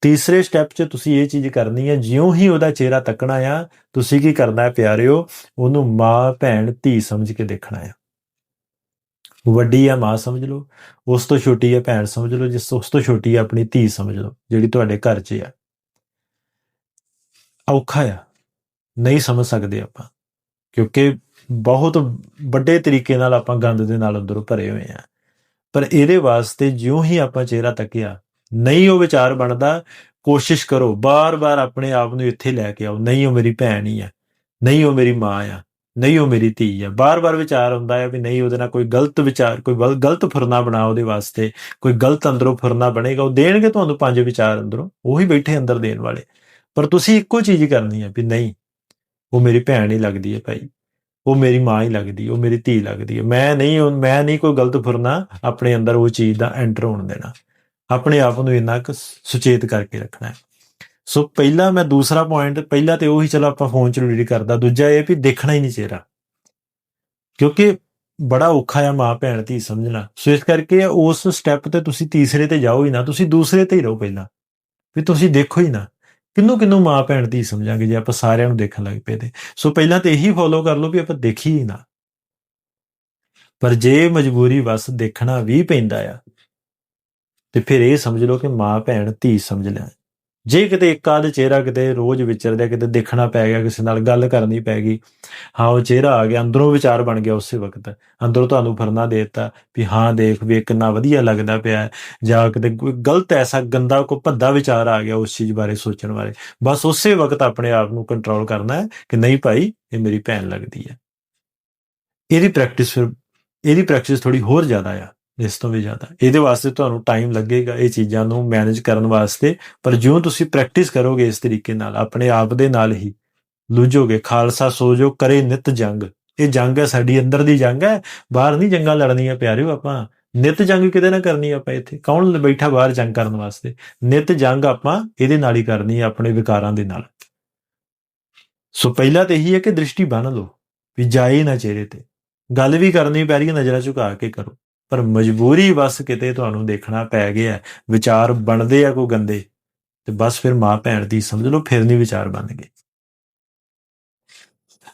ਤੀਸਰੇ ਸਟੈਪ 'ਚ ਤੁਸੀਂ ਇਹ ਚੀਜ਼ ਕਰਨੀ ਹੈ, ਜਿਉਂ ਹੀ ਉਹਦਾ ਚਿਹਰਾ ਤੱਕਣਾ ਆ, ਤੁਸੀਂ ਕੀ ਕਰਨਾ ਹੈ ਪਿਆਰਿਓ, ਉਹਨੂੰ ਮਾਂ, ਭੈਣ, ਧੀ ਸਮਝ ਕੇ ਦੇਖਣਾ ਆ। ਵੱਡੀ ਆ, ਮਾਂ ਸਮਝ ਲਓ। ਉਸ ਤੋਂ ਛੋਟੀ ਹੈ ਭੈਣ ਸਮਝ ਲਓ। ਜਿਸ ਉਸ ਤੋਂ ਛੋਟੀ ਆ, ਆਪਣੀ ਧੀ ਸਮਝ ਲਓ, ਜਿਹੜੀ ਤੁਹਾਡੇ ਘਰ 'ਚ ਆ। ਔਖਾ ਆ। ਨਹੀਂ ਸਮਝ ਸਕਦੇ ਆਪਾਂ। ਕਿਉਂਕਿ ਬਹੁਤ ਵੱਡੇ ਤਰੀਕੇ ਨਾਲ ਆਪਾਂ ਗੰਦ ਦੇ ਨਾਲ ਅੰਦਰੋਂ ਭਰੇ ਹੋਏ ਆ ਪਰ ਇਹਦੇ ਵਾਸਤੇ ਜਿਉਂ ਹੀ ਆਪਾਂ ਚਿਹਰਾ ਤੱਕਿਆ, ਨਹੀਂ ਉਹ ਵਿਚਾਰ ਬਣਦਾ, ਕੋਸ਼ਿਸ਼ ਕਰੋ, ਬਾਰ-ਬਾਰ ਆਪਣੇ ਆਪ ਨੂੰ ਇੱਥੇ ਲੈ ਕੇ ਆਓ, ਨਹੀਂ ਉਹ ਮੇਰੀ ਭੈਣ ਹੀ ਆ, ਨਹੀਂ ਉਹ ਮੇਰੀ ਮਾਂ ਆ, ਨਹੀਂ ਉਹ ਮੇਰੀ ਧੀ ਆ। ਬਾਰ-ਬਾਰ ਵਿਚਾਰ ਹੁੰਦਾ ਹੈ ਵੀ ਨਹੀਂ ਉਹਦੇ ਨਾਲ ਕੋਈ ਗਲਤ ਵਿਚਾਰ, ਕੋਈ ਬਲ- ਗਲਤ ਫੁਰਨਾ ਬਣਾ ਉਹਦੇ ਵਾਸਤੇ, ਕੋਈ ਗਲਤ ਅੰਦਰੋਂ ਫੁਰਨਾ ਬਣੇਗਾ, ਉਹ ਦੇਣਗੇ ਤੁਹਾਨੂੰ ਪੰਜ ਵਿਚਾਰ ਅੰਦਰੋਂ, ਉਹੀ ਬੈਠੇ ਅੰਦਰ ਦੇਣ ਵਾਲੇ। ਪਰ ਤੁਸੀਂ ਇੱਕੋ ਚੀਜ਼ ਕਰਨੀ ਹੈ ਵੀ ਨਹੀਂ ਉਹ ਮੇਰੀ ਭੈਣ ਹੀ ਲੱਗਦੀ ਹੈ ਭਾਈ। ਉਹ ਮੇਰੀ ਮਾਂ ਹੀ ਲੱਗਦੀ, ਉਹ ਮੇਰੀ ਧੀ ਲੱਗਦੀ ਹੈ। ਮੈਂ ਨਹੀਂ ਉਹ- ਮੈਂ ਨਹੀਂ ਕੋਈ ਗਲਤ ਫੁਰਨਾ ਆਪਣੇ ਅੰਦਰ ਉਹ ਚੀਜ਼ ਦਾ ਐਂਟਰ ਹੋਣ ਦੇਣਾ। ਆਪਣੇ ਆਪ ਨੂੰ ਇੰਨਾ ਕੁ ਸੁਚੇਤ ਕਰਕੇ ਰੱਖਣਾ ਹੈ। ਸੋ ਪਹਿਲਾ ਮੈਂ ਦੂਸਰਾ ਪੁਆਇੰਟ ਪਹਿਲਾ ਤੇ ਉਹੀ ਚਲੋ ਆਪਾਂ ਫੋਨ ਚ ਰੀਡ ਕਰਦਾ। ਦੂਜਾ ਇਹ ਵੀ ਦੇਖਣਾ ਹੀ ਨਹੀਂ ਚਿਹਰਾ। ਕਿਉਂਕਿ ਬੜਾ ਔਖਾ ਆ ਮਾਂ ਭੈਣ ਧੀ ਸਮਝਣਾ। ਸੋ ਇਸ ਕਰਕੇ ਉਸ ਸਟੈਪ ਤੇ ਤੁਸੀਂ ਤੀਸਰੇ ਤੇ ਜਾਓ ਹੀ ਨਾ। ਤੁਸੀਂ ਦੂਸਰੇ ਤੇ ਹੀ ਰਹੋ ਪਹਿਲਾਂ। ਵੀ ਤੁਸੀਂ ਦੇਖੋ ਹੀ ਨਾ। ਕਿੰਨੂੰ ਕਿੰਨੂੰ ਮਾਂ ਭੈਣ ਧੀ ਸਮਝਾਂਗੇ ਜੇ ਆਪਾਂ ਸਾਰਿਆਂ ਨੂੰ ਦੇਖਣ ਲੱਗ ਪਏ ਤੇ। ਸੋ ਪਹਿਲਾਂ ਤੇ ਇਹੀ ਫੋਲੋ ਕਰ ਲਓ ਵੀ ਆਪਾਂ ਦੇਖੀ ਹੀ ਨਾ। ਪਰ ਜੇ ਮਜਬੂਰੀ ਬਸ ਦੇਖਣਾ ਵੀ ਪੈਂਦਾ ਆ, ਤੇ ਫਿਰ ਇਹ ਸਮਝ ਲਓ ਕਿ ਮਾਂ ਭੈਣ ਧੀ ਸਮਝ ਲਿਆ ਜੇ ਕਿਤੇ ਇੱਕ ਆਦ ਚਿਹਰਾ ਕਿਤੇ ਰੋਜ਼ ਵਿਚਰਦਾ ਕਿਤੇ ਦੇਖਣਾ ਪੈ ਗਿਆ, ਕਿਸੇ ਨਾਲ ਗੱਲ ਕਰਨੀ ਪੈ ਗਈ, ਹਾਂ, ਉਹ ਚਿਹਰਾ ਆ ਗਿਆ, ਅੰਦਰੋਂ ਵਿਚਾਰ ਬਣ ਗਿਆ ਉਸੇ ਵਕਤ। ਅੰਦਰੋਂ ਤੁਹਾਨੂੰ ਫਰਨਾ ਦੇ ਦਿੱਤਾ ਵੀ ਹਾਂ, ਦੇਖ ਵੀ ਕਿੰਨਾ ਵਧੀਆ ਲੱਗਦਾ ਪਿਆ ਜਾਂ ਕਿਤੇ ਕੋਈ ਗਲਤ ਐਸਾ ਗੰਦਾ ਕੋ ਭੱਦਾ ਵਿਚਾਰ ਆ ਗਿਆ ਉਸ ਚੀਜ਼ ਬਾਰੇ ਸੋਚਣ ਬਾਰੇ। ਬਸ ਉਸੇ ਵਕਤ ਆਪਣੇ ਆਪ ਨੂੰ ਕੰਟਰੋਲ ਕਰਨਾ ਹੈ ਕਿ ਨਹੀਂ ਭਾਈ, ਇਹ ਮੇਰੀ ਭੈਣ ਲੱਗਦੀ ਹੈ। ਇਹਦੀ ਪ੍ਰੈਕਟਿਸ ਫਿਰ, ਇਹਦੀ ਪ੍ਰੈਕਟਿਸ ਥੋੜੀ ਹੋਰ ਜ਼ਿਆਦਾ ਆ। ਇਸ ਤੋਂ ਵੀ ਜ਼ਿਆਦਾ। ਇਹਦੇ ਵਾਸਤੇ ਤੁਹਾਨੂੰ ਟਾਈਮ ਲੱਗੇਗਾ ਇਹ ਚੀਜ਼ਾਂ ਨੂੰ ਮੈਨੇਜ ਕਰਨ ਵਾਸਤੇ, ਪਰ ਜਿਉਂ ਤੁਸੀਂ ਪ੍ਰੈਕਟਿਸ ਕਰੋਗੇ ਇਸ ਤਰੀਕੇ ਨਾਲ, ਆਪਣੇ ਆਪ ਦੇ ਨਾਲ ਹੀ ਲੁਝੋਗੇ ਖਾਲਸਾ ਸੋਜੋ, ਕਰੇ ਨਿਤ ਜੰਗ। ਇਹ ਜੰਗ ਹੈ, ਸਾਡੀ ਅੰਦਰ ਦੀ ਜੰਗ ਹੈ, ਬਾਹਰ ਨਹੀਂ ਜੰਗਾਂ ਲੜਨੀਆਂ, ਪਿਆਰਿਓ ਆਪਾਂ। ਨਿਤ ਜੰਗ ਕਿਤੇ ਨਾ ਕਰਨੀ ਆਪਾਂ ਇੱਥੇ। ਕੌਣ ਬੈਠਾ ਬਾਹਰ ਜੰਗ ਕਰਨ ਵਾਸਤੇ? ਨਿਤ ਜੰਗ ਆਪਾਂ ਇਹਦੇ ਨਾਲ ਹੀ ਕਰਨੀ ਹੈ, ਆਪਣੇ ਵਿਕਾਰਾਂ ਦੇ ਨਾਲ। ਸੋ ਪਹਿਲਾ ਤੇ ਇਹੀ ਹੈ ਕਿ ਦ੍ਰਿਸ਼ਟੀ ਬੰਨ ਲਓ, ਵੀ ਜਾਏ ਨਾ ਚਿਹਰੇ ਤੇ। ਗੱਲ ਵੀ ਕਰਨੀ ਪੈ ਰਹੀ ਹੈ ਨਜ਼ਰਾਂ ਝੁਕਾ ਕੇ ਕਰੋ। ਪਰ ਮਜਬੂਰੀ ਬਸ ਕਿਤੇ ਤੁਹਾਨੂੰ ਦੇਖਣਾ ਪੈ ਗਿਆ ਵਿਚਾਰ ਬਣਦੇ ਆ ਕੋਈ ਗੰਦੇ, ਤੇ ਬਸ ਫਿਰ ਮਾਂ ਭੈਣ ਦੀ ਸਮਝ ਲਓ, ਫਿਰ ਨਹੀਂ ਵਿਚਾਰ ਬਣ ਗਏ।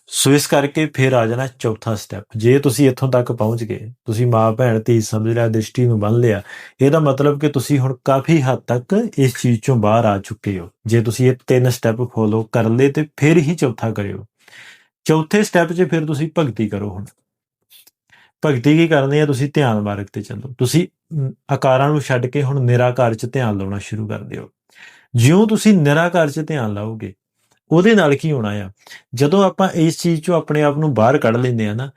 ਸੋ ਇਸ ਕਰਕੇ ਫਿਰ ਆ ਜਾਣਾ ਚੌਥਾ ਸਟੈਪ ਜੇ ਤੁਸੀਂ ਇੱਥੋਂ ਤੱਕ ਪਹੁੰਚ ਗਏ, ਤੁਸੀਂ ਮਾਂ ਭੈਣ, ਧੀ ਸਮਝ ਲਿਆ, ਦ੍ਰਿਸ਼ਟੀ ਨੂੰ ਬੰਨ ਲਿਆ, ਇਹਦਾ ਮਤਲਬ ਕਿ ਤੁਸੀਂ ਹੁਣ ਕਾਫੀ ਹੱਦ ਤੱਕ ਇਸ ਚੀਜ਼ ਚੋਂ ਬਾਹਰ ਆ ਚੁੱਕੇ ਹੋ। ਜੇ ਤੁਸੀਂ ਇਹ ਤਿੰਨ ਸਟੈਪ ਫੋਲੋ ਕਰ ਲਏ, ਤੇ ਫਿਰ ਹੀ ਚੌਥਾ ਕਰਿਓ। ਚੌਥੇ ਸਟੈਪ 'ਚ ਫਿਰ ਤੁਸੀਂ ਭਗਤੀ ਕਰੋ ਹੁਣ। ਭਗਤੀ ਕੀ ਕਰਨੀ ਹੈ? ਤੁਸੀਂ ਧਿਆਨ ਮਾਰਗ ਤੇ ਚੱਲੋ। ਤੁਸੀਂ ਆਕਾਰਾਂ ਨੂੰ ਛੱਡ ਕੇ ਹੁਣ ਨਿਰਾਕਾਰ 'ਚ ਧਿਆਨ ਲਾਉਣਾ ਸ਼ੁਰੂ ਕਰ ਦਿਓ। ਜਿਉਂ ਤੁਸੀਂ ਨਿਰਾਕਾਰ 'ਚ ਧਿਆਨ ਲਾਓਗੇ, ਉਹਦੇ ਨਾਲ ਕੀ ਹੋਣਾ ਆ? ਜਦੋਂ ਆਪਾਂ ਇਸ ਚੀਜ਼ 'ਚੋਂ ਆਪਣੇ ਆਪ ਨੂੰ ਬਾਹਰ ਕੱਢ ਲੈਂਦੇ ਆ ਨਾ,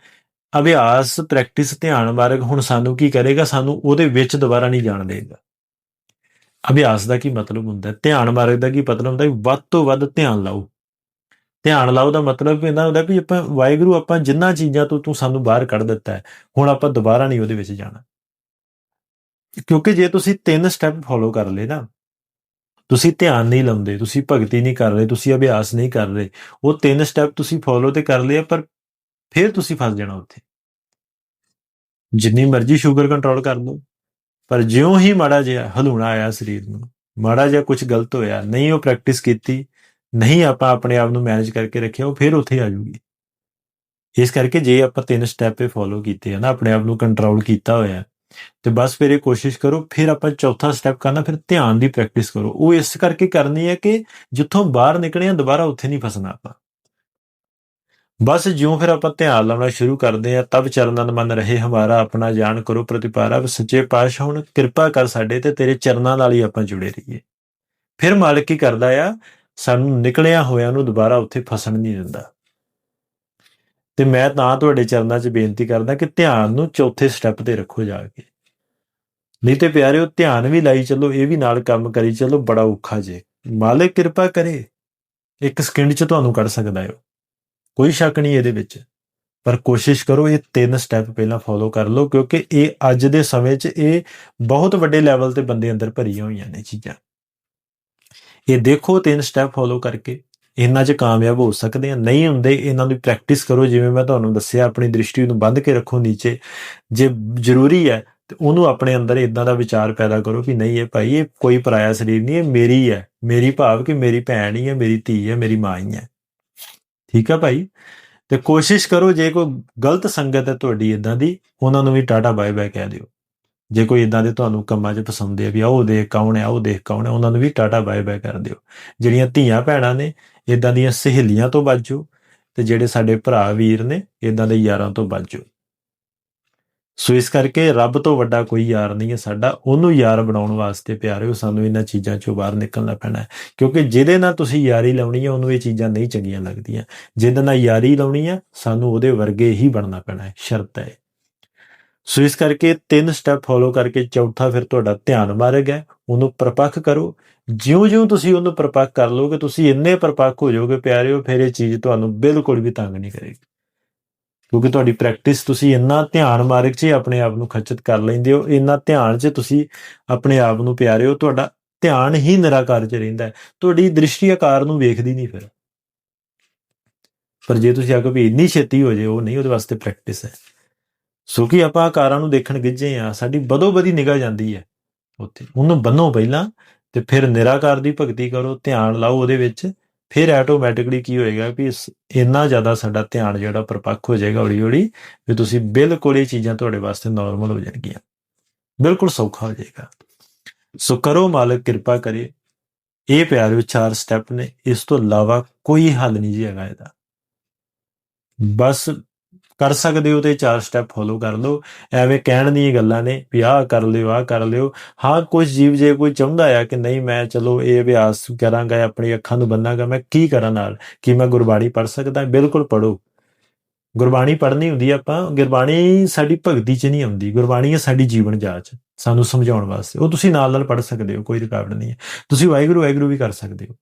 ਅਭਿਆਸ ਪ੍ਰੈਕਟਿਸ ਧਿਆਨ ਮਾਰਗ ਹੁਣ ਸਾਨੂੰ ਕੀ ਕਰੇਗਾ? ਸਾਨੂੰ ਉਹਦੇ ਵਿੱਚ ਦੁਬਾਰਾ ਨਹੀਂ ਜਾਣ ਦੇਗਾ। ਅਭਿਆਸ ਦਾ ਕੀ ਮਤਲਬ ਹੁੰਦਾ? ਧਿਆਨ ਮਾਰਗ ਦਾ ਕੀ ਮਤਲਬ ਹੁੰਦਾ? ਵੱਧ ਤੋਂ ਵੱਧ ਧਿਆਨ ਲਾਓ। ਧਿਆਨ ਲਾਓ ਦਾ ਮਤਲਬ ਇਹਦਾ ਹੁੰਦਾ ਵੀ ਆਪਾਂ ਵਾਹਿਗੁਰੂ ਆਪਾਂ ਜਿੰਨਾ ਚੀਜ਼ਾਂ ਤੋਂ ਤੂੰ ਸਾਨੂੰ ਬਾਹਰ ਕੱਢ ਦਿੱਤਾ ਹੈ, ਹੁਣ ਆਪਾਂ ਦੁਬਾਰਾ ਨਹੀਂ ਉਹਦੇ ਵਿੱਚ ਜਾਣਾ। ਕਿਉਂਕਿ ਜੇ ਤੁਸੀਂ ਤਿੰਨ ਸਟੈਪ ਫੋਲੋ ਕਰ ਲਏ ਨਾ, ਤੁਸੀਂ ਧਿਆਨ ਨਹੀਂ ਲਾਉਂਦੇ, ਤੁਸੀਂ ਭਗਤੀ ਨਹੀਂ ਕਰ ਰਹੇ, ਤੁਸੀਂ ਅਭਿਆਸ ਨਹੀਂ ਕਰ ਰਹੇ, ਉਹ ਤਿੰਨ ਸਟੈਪ ਤੁਸੀਂ ਫੋਲੋ ਤੇ ਕਰ ਲਏ ਪਰ ਫਿਰ ਤੁਸੀਂ ਫਸ ਜਾਣਾ ਉੱਥੇ। ਜਿੰਨੀ ਮਰਜ਼ੀ ਸ਼ੂਗਰ ਕੰਟਰੋਲ ਕਰ ਲਓ, ਪਰ ਜਿਉਂ ਹੀ ਮਾੜਾ ਜਿਹਾ ਹਲੂਣਾ ਆਇਆ ਸਰੀਰ ਨੂੰ, ਮਾੜਾ ਜਿਹਾ ਕੁਝ ਗਲਤ ਹੋਇਆ, ਨਹੀਂ ਉਹ ਪ੍ਰੈਕਟਿਸ ਕੀਤੀ ਨਹੀਂ ਆਪਾਂ ਆਪਣੇ ਆਪ ਨੂੰ ਮੈਨੇਜ ਕਰਕੇ ਰੱਖਿਆ, ਉਹ ਫਿਰ ਉੱਥੇ ਆ ਜੂਗੀ। ਇਸ ਕਰਕੇ ਜੇ ਆਪਾਂ ਤਿੰਨ ਸਟੈਪ ਇਹ ਫੋਲੋ ਕੀਤੇ ਆ ਨਾ, ਆਪਣੇ ਆਪ ਨੂੰ ਕੰਟਰੋਲ ਕੀਤਾ ਹੋਇਆ ਤੇ ਬਸ ਫਿਰ ਇਹ ਕੋਸ਼ਿਸ਼ ਕਰੋ, ਫਿਰ ਆਪਾਂ ਚੌਥਾ ਸਟੈਪ ਕਰਨਾ, ਫਿਰ ਧਿਆਨ ਦੀ ਪ੍ਰੈਕਟਿਸ ਕਰੋ। ਉਹ ਇਸ ਕਰਕੇ ਕਰਨੀ ਹੈ ਕਿ ਜਿੱਥੋਂ ਬਾਹਰ ਨਿਕਲੇ ਆ ਦੁਬਾਰਾ ਉੱਥੇ ਨਹੀਂ ਫਸਣਾ ਆਪਾਂ। ਬਸ ਜਿਉਂ ਫਿਰ ਆਪਾਂ ਧਿਆਨ ਲਾਉਣਾ ਸ਼ੁਰੂ ਕਰਦੇ ਆ ਤਬ ਚਰਨਨ ਮਨ ਰਹੇ, ਹਮਾਰਾ ਆਪਣਾ ਜਾਣ ਕਰੋ, ਪ੍ਰਤਿਪਾਰਾ ਸੱਚੇ ਪਾਤਸ਼ਾਹ ਹੁਣ, ਕਿਰਪਾ ਕਰ ਸਾਡੇ ਤੇ, ਤੇਰੇ ਚਰਨਾਂ ਨਾਲ ਹੀ ਆਪਾਂ ਜੁੜੇ ਰਹੀਏ। ਫਿਰ ਮਾਲਕ ਕੀ ਕਰਦਾ ਆ ਸਾਨੂੰ ਨਿਕਲਿਆ ਹੋਇਆਂ ਨੂੰ ਦੁਬਾਰਾ ਉੱਥੇ ਫਸਣ ਨਹੀਂ ਦਿੰਦਾ। ਤੇ ਮੈਂ ਤਾਂ ਤੁਹਾਡੇ ਚਰਨਾਂ 'ਚ ਬੇਨਤੀ ਕਰਦਾ ਕਿ ਧਿਆਨ ਨੂੰ ਚੌਥੇ ਸਟੈਪ ਤੇ ਰੱਖੋ ਜਾ ਕੇ। ਨਹੀਂ ਤੇ ਪਿਆਰਿਓ, ਧਿਆਨ ਵੀ ਲਾਈ ਚੱਲੋ, ਇਹ ਵੀ ਨਾਲ ਕੰਮ ਕਰੀ ਚੱਲੋ, ਬੜਾ ਔਖਾ ਜੇ। ਮਾਲਕ ਕਿਰਪਾ ਕਰੇ, ਇੱਕ ਸਕਿੰਟ 'ਚ ਤੁਹਾਨੂੰ ਕੱਢ ਸਕਦਾ ਹੈ ਕੋਈ ਸ਼ੱਕ ਨਹੀਂ ਇਹਦੇ ਵਿੱਚ। ਪਰ ਕੋਸ਼ਿਸ਼ ਕਰੋ, ਇਹ ਤਿੰਨ ਸਟੈਪ ਪਹਿਲਾਂ ਫੋਲੋ ਕਰ ਲਓ, ਕਿਉਂਕਿ ਇਹ ਅੱਜ ਦੇ ਸਮੇਂ 'ਚ ਇਹ ਬਹੁਤ ਵੱਡੇ ਲੈਵਲ ਤੇ ਬੰਦੇ ਅੰਦਰ ਭਰੀਆਂ ਹੋਈਆਂ ਨੇ ਚੀਜ਼ਾਂ। ਇਹ ਦੇਖੋ ਤਿੰਨ ਸਟੈਪ ਫੋਲੋ ਕਰਕੇ। ਇਹਨਾਂ 'ਚ ਕਾਮਯਾਬ ਹੋ ਸਕਦੇ ਆ, ਨਹੀਂ ਹੁੰਦੇ ਇਹਨਾਂ ਦੀ ਪ੍ਰੈਕਟਿਸ ਕਰੋ, ਜਿਵੇਂ ਮੈਂ ਤੁਹਾਨੂੰ ਦੱਸਿਆ, ਆਪਣੀ ਦ੍ਰਿਸ਼ਟੀ ਨੂੰ ਬੰਦ ਕੇ ਰੱਖੋ ਨੀਚੇ। ਜੇ ਜ਼ਰੂਰੀ ਹੈ, ਤੇ ਉਹਨੂੰ ਆਪਣੇ ਅੰਦਰ ਇਦਾਂ ਦਾ ਵਿਚਾਰ ਪੈਦਾ ਕਰੋ ਕਿ ਨਹੀਂ, ਇਹ ਭਾਈ, ਇਹ ਕੋਈ ਪਰਾਇਆ ਸਰੀਰ ਨਹੀਂ, ਇਹ ਮੇਰੀ ਹੈ। ਮੇਰੀ ਭਾਵ ਕਿ ਮੇਰੀ ਭੈਣ ਹੀ ਹੈ, ਮੇਰੀ ਧੀ ਹੈ, ਮੇਰੀ ਮਾਂ ਹੀ ਹੈ। ਠੀਕ ਹੈ ਭਾਈ? ਤੇ ਕੋਸ਼ਿਸ਼ ਕਰੋ, ਜੇ ਕੋਈ ਗਲਤ ਸੰਗਤ ਹੈ ਤੁਹਾਡੀ ਇਦਾਂ ਦੀ, ਉਹਨਾਂ ਨੂੰ ਵੀ ਟਾਟਾ ਬਾਏ ਬਾਏ ਕਹਿ ਦਿਓ। ਜੇ ਕੋਈ ਇਦਾਂ ਦੇ ਤੁਹਾਨੂੰ ਕੰਮਾਂ 'ਚ ਪਸੰਦ ਹੈ ਵੀ ਆਹ ਉਹ ਦੇਖ ਕੌਣ ਆ, ਉਹ ਦੇਖ ਕੌਣ ਹੈ ਉਹਨਾਂ ਨੂੰ ਵੀ ਟਾਟਾ ਬਾਏ ਬਾਏ ਕਰ ਦਿਓ। ਜਿਹੜੀਆਂ ਧੀਆਂ ਭੈਣਾਂ ਨੇ ਇਦਾਂ ਦੀਆਂ ਸਹੇਲੀਆਂ ਤੋਂ ਬਚੋ ਤੇ ਜਿਹੜੇ ਸਾਡੇ ਭਰਾ ਵੀਰ ਨੇ ਇਦਾਂ ਦੇ ਯਾਰਾਂ ਤੋਂ ਬਚੋ ਸੋ ਇਸ ਕਰਕੇ ਰੱਬ ਤੋਂ ਵੱਡਾ ਕੋਈ ਯਾਰ ਨਹੀਂ ਹੈ ਸਾਡਾ, ਉਹਨੂੰ ਯਾਰ ਬਣਾਉਣ ਵਾਸਤੇ ਪਿਆਰਿਓ ਸਾਨੂੰ ਇਹਨਾਂ ਚੀਜ਼ਾਂ ਚੋਂ ਬਾਹਰ ਨਿਕਲਣਾ ਪੈਣਾ ਹੈ। ਕਿਉਂਕਿ ਜਿਹਦੇ ਨਾਲ ਤੁਸੀਂ ਯਾਰੀ ਲਾਉਣੀ ਹੈ, ਉਹਨੂੰ ਇਹ ਚੀਜ਼ਾਂ ਨਹੀਂ ਚੰਗੀਆਂ ਲੱਗਦੀਆਂ। ਜਿਹਦੇ ਨਾਲ ਯਾਰੀ ਲਾਉਣੀ ਹੈ, ਸਾਨੂੰ ਉਹਦੇ ਵਰਗੇ ਹੀ ਬਣਨਾ ਪੈਣਾ ਹੈ, ਸ਼ਰਤ ਹੈ। ਸੋ ਇਸ ਕਰਕੇ ਤਿੰਨ ਸਟੈਪ ਫੋਲੋ ਕਰਕੇ ਚੌਥਾ ਫਿਰ ਤੁਹਾਡਾ ਧਿਆਨ ਮਾਰਗ ਹੈ ਉਹਨੂੰ ਪ੍ਰਪੱਖ ਕਰੋ। ਜਿਉਂ-ਜਿਉਂ ਤੁਸੀਂ ਉਹਨੂੰ ਪ੍ਰਪੱਖ ਕਰ ਲੋਗੇ ਤੁਸੀਂ ਇੰਨੇ ਪ੍ਰਪੱਖ ਹੋ ਜਾਓਗੇ ਪਿਆਰਿਓ, ਫਿਰ ਇਹ ਚੀਜ਼ ਤੁਹਾਨੂੰ ਬਿਲਕੁਲ ਵੀ ਤੰਗ ਨਹੀਂ ਕਰੇਗੀ। ਕਿਉਂਕਿ ਤੁਹਾਡੀ ਪ੍ਰੈਕਟਿਸ ਤੁਸੀਂ ਇੰਨਾ ਧਿਆਨ ਮਾਰਗ 'ਚ ਆਪਣੇ ਆਪ ਨੂੰ ਖਚਿਤ ਕਰ ਲੈਂਦੇ ਹੋ, ਇੰਨਾ ਧਿਆਨ 'ਚ ਤੁਸੀਂ ਆਪਣੇ ਆਪ ਨੂੰ ਪਿਆਰਿਓ, ਤੁਹਾਡਾ ਧਿਆਨ ਹੀ ਨਿਰਾਕਾਰ 'ਚ ਰਹਿੰਦਾ ਹੈ। ਤੁਹਾਡੀ ਦ੍ਰਿਸ਼ਟੀ ਆਕਾਰ ਨੂੰ ਵੇਖਦੀ ਨਹੀਂ ਫਿਰ। ਪਰ ਜੇ ਤੁਸੀਂ ਆਖੋ ਵੀ ਇੰਨੀ ਛੇਤੀ ਹੋ ਜੇ ਉਹ ਨਹੀਂ, ਉਹਦੇ ਵਾਸਤੇ ਪ੍ਰੈਕਟਿਸ ਹੈ। ਸੋ ਕਿ ਆਪਾਂ ਆਕਾਰਾਂ ਨੂੰ ਦੇਖਣ ਗਿੱਝੇ ਆ ਸਾਡੀ ਬਦੋ ਬਦੀ ਨਿਗਾਹ ਜਾਂਦੀ ਹੈ ਉੱਥੇ। ਉਹਨੂੰ ਬੰਨੋ ਪਹਿਲਾਂ ਤੇ ਫਿਰ ਨਿਰਾਕਾਰ ਦੀ ਭਗਤੀ ਕਰੋ, ਧਿਆਨ ਲਾਓ ਉਹਦੇ ਵਿੱਚ, ਫਿਰ ਆਟੋਮੈਟਿਕਲੀ ਕੀ ਹੋਏਗਾ ਵੀ ਇੰਨਾ ਜ਼ਿਆਦਾ ਸਾਡਾ ਧਿਆਨ ਜਿਹੜਾ ਪਰਪੱਕ ਹੋ ਜਾਏਗਾ ਹੌਲੀ ਹੌਲੀ ਵੀ ਤੁਸੀਂ ਬਿਲਕੁਲ ਇਹ ਚੀਜ਼ਾਂ ਤੁਹਾਡੇ ਵਾਸਤੇ ਨਾਰਮਲ ਹੋ ਜਾਣਗੀਆਂ। ਬਿਲਕੁਲ ਸੌਖਾ ਹੋ ਜਾਏਗਾ। ਸੋ ਕਰੋ ਮਾਲਕ ਕਿਰਪਾ ਕਰੇ। ਇਹ ਪਿਆਰ ਵਿਚਾਰ ਸਟੈਪ ਨੇ, ਇਸ ਤੋਂ ਇਲਾਵਾ ਕੋਈ ਹੱਲ ਨਹੀਂ ਜੀ ਹੈਗਾ ਇਹਦਾ। ਬਸ ਕਰ ਸਕਦੇ ਹੋ ਤੇ ਚਾਰ ਸਟੈਪ ਫੋਲੋ ਕਰ ਲਓ। ਐਵੇਂ ਕਹਿਣ ਦੀਆਂ ਗੱਲਾਂ ਨੇ ਵੀ ਆਹ ਕਰ ਲਿਓ, ਆਹ ਕਰ ਲਿਓ। ਹਾਂ ਕੁਝ ਜੀਵ ਜੇ ਕੋਈ ਚਾਹੁੰਦਾ ਆ ਕਿ ਨਹੀਂ, ਮੈਂ ਚਲੋ ਇਹ ਅਭਿਆਸ ਕਰਾਂਗਾ ਆਪਣੀ ਅੱਖਾਂ ਨੂੰ ਬੰਨਾਂਗਾ, ਮੈਂ ਕੀ ਕਰਾਂ ਨਾਲ? ਕਿ ਮੈਂ ਗੁਰਬਾਣੀ ਪੜ ਸਕਦਾ? ਬਿਲਕੁਲ ਪੜੋ ਗੁਰਬਾਣੀ ਪੜ੍ਹਨੀ ਹੁੰਦੀ ਆਪਾਂ, ਗੁਰਬਾਣੀ ਸਾਡੀ ਭਗਤੀ 'ਚ ਨਹੀਂ ਆਉਂਦੀ। ਗੁਰਬਾਣੀ ਹੈ ਸਾਡੀ ਜੀਵਨ ਜਾਚ, ਸਾਨੂੰ ਸਮਝਾਉਣ ਵਾਸਤੇ। ਉਹ ਤੁਸੀਂ ਨਾਲ ਨਾਲ ਪੜ੍ਹ ਸਕਦੇ ਹੋ, ਕੋਈ ਰੁਕਾਵਟ ਨਹੀਂ ਹੈ। ਤੁਸੀਂ ਵਾਹਿਗੁਰੂ ਵਾਹਿਗੁਰੂ ਵੀ ਕਰ ਸਕਦੇ ਹੋ।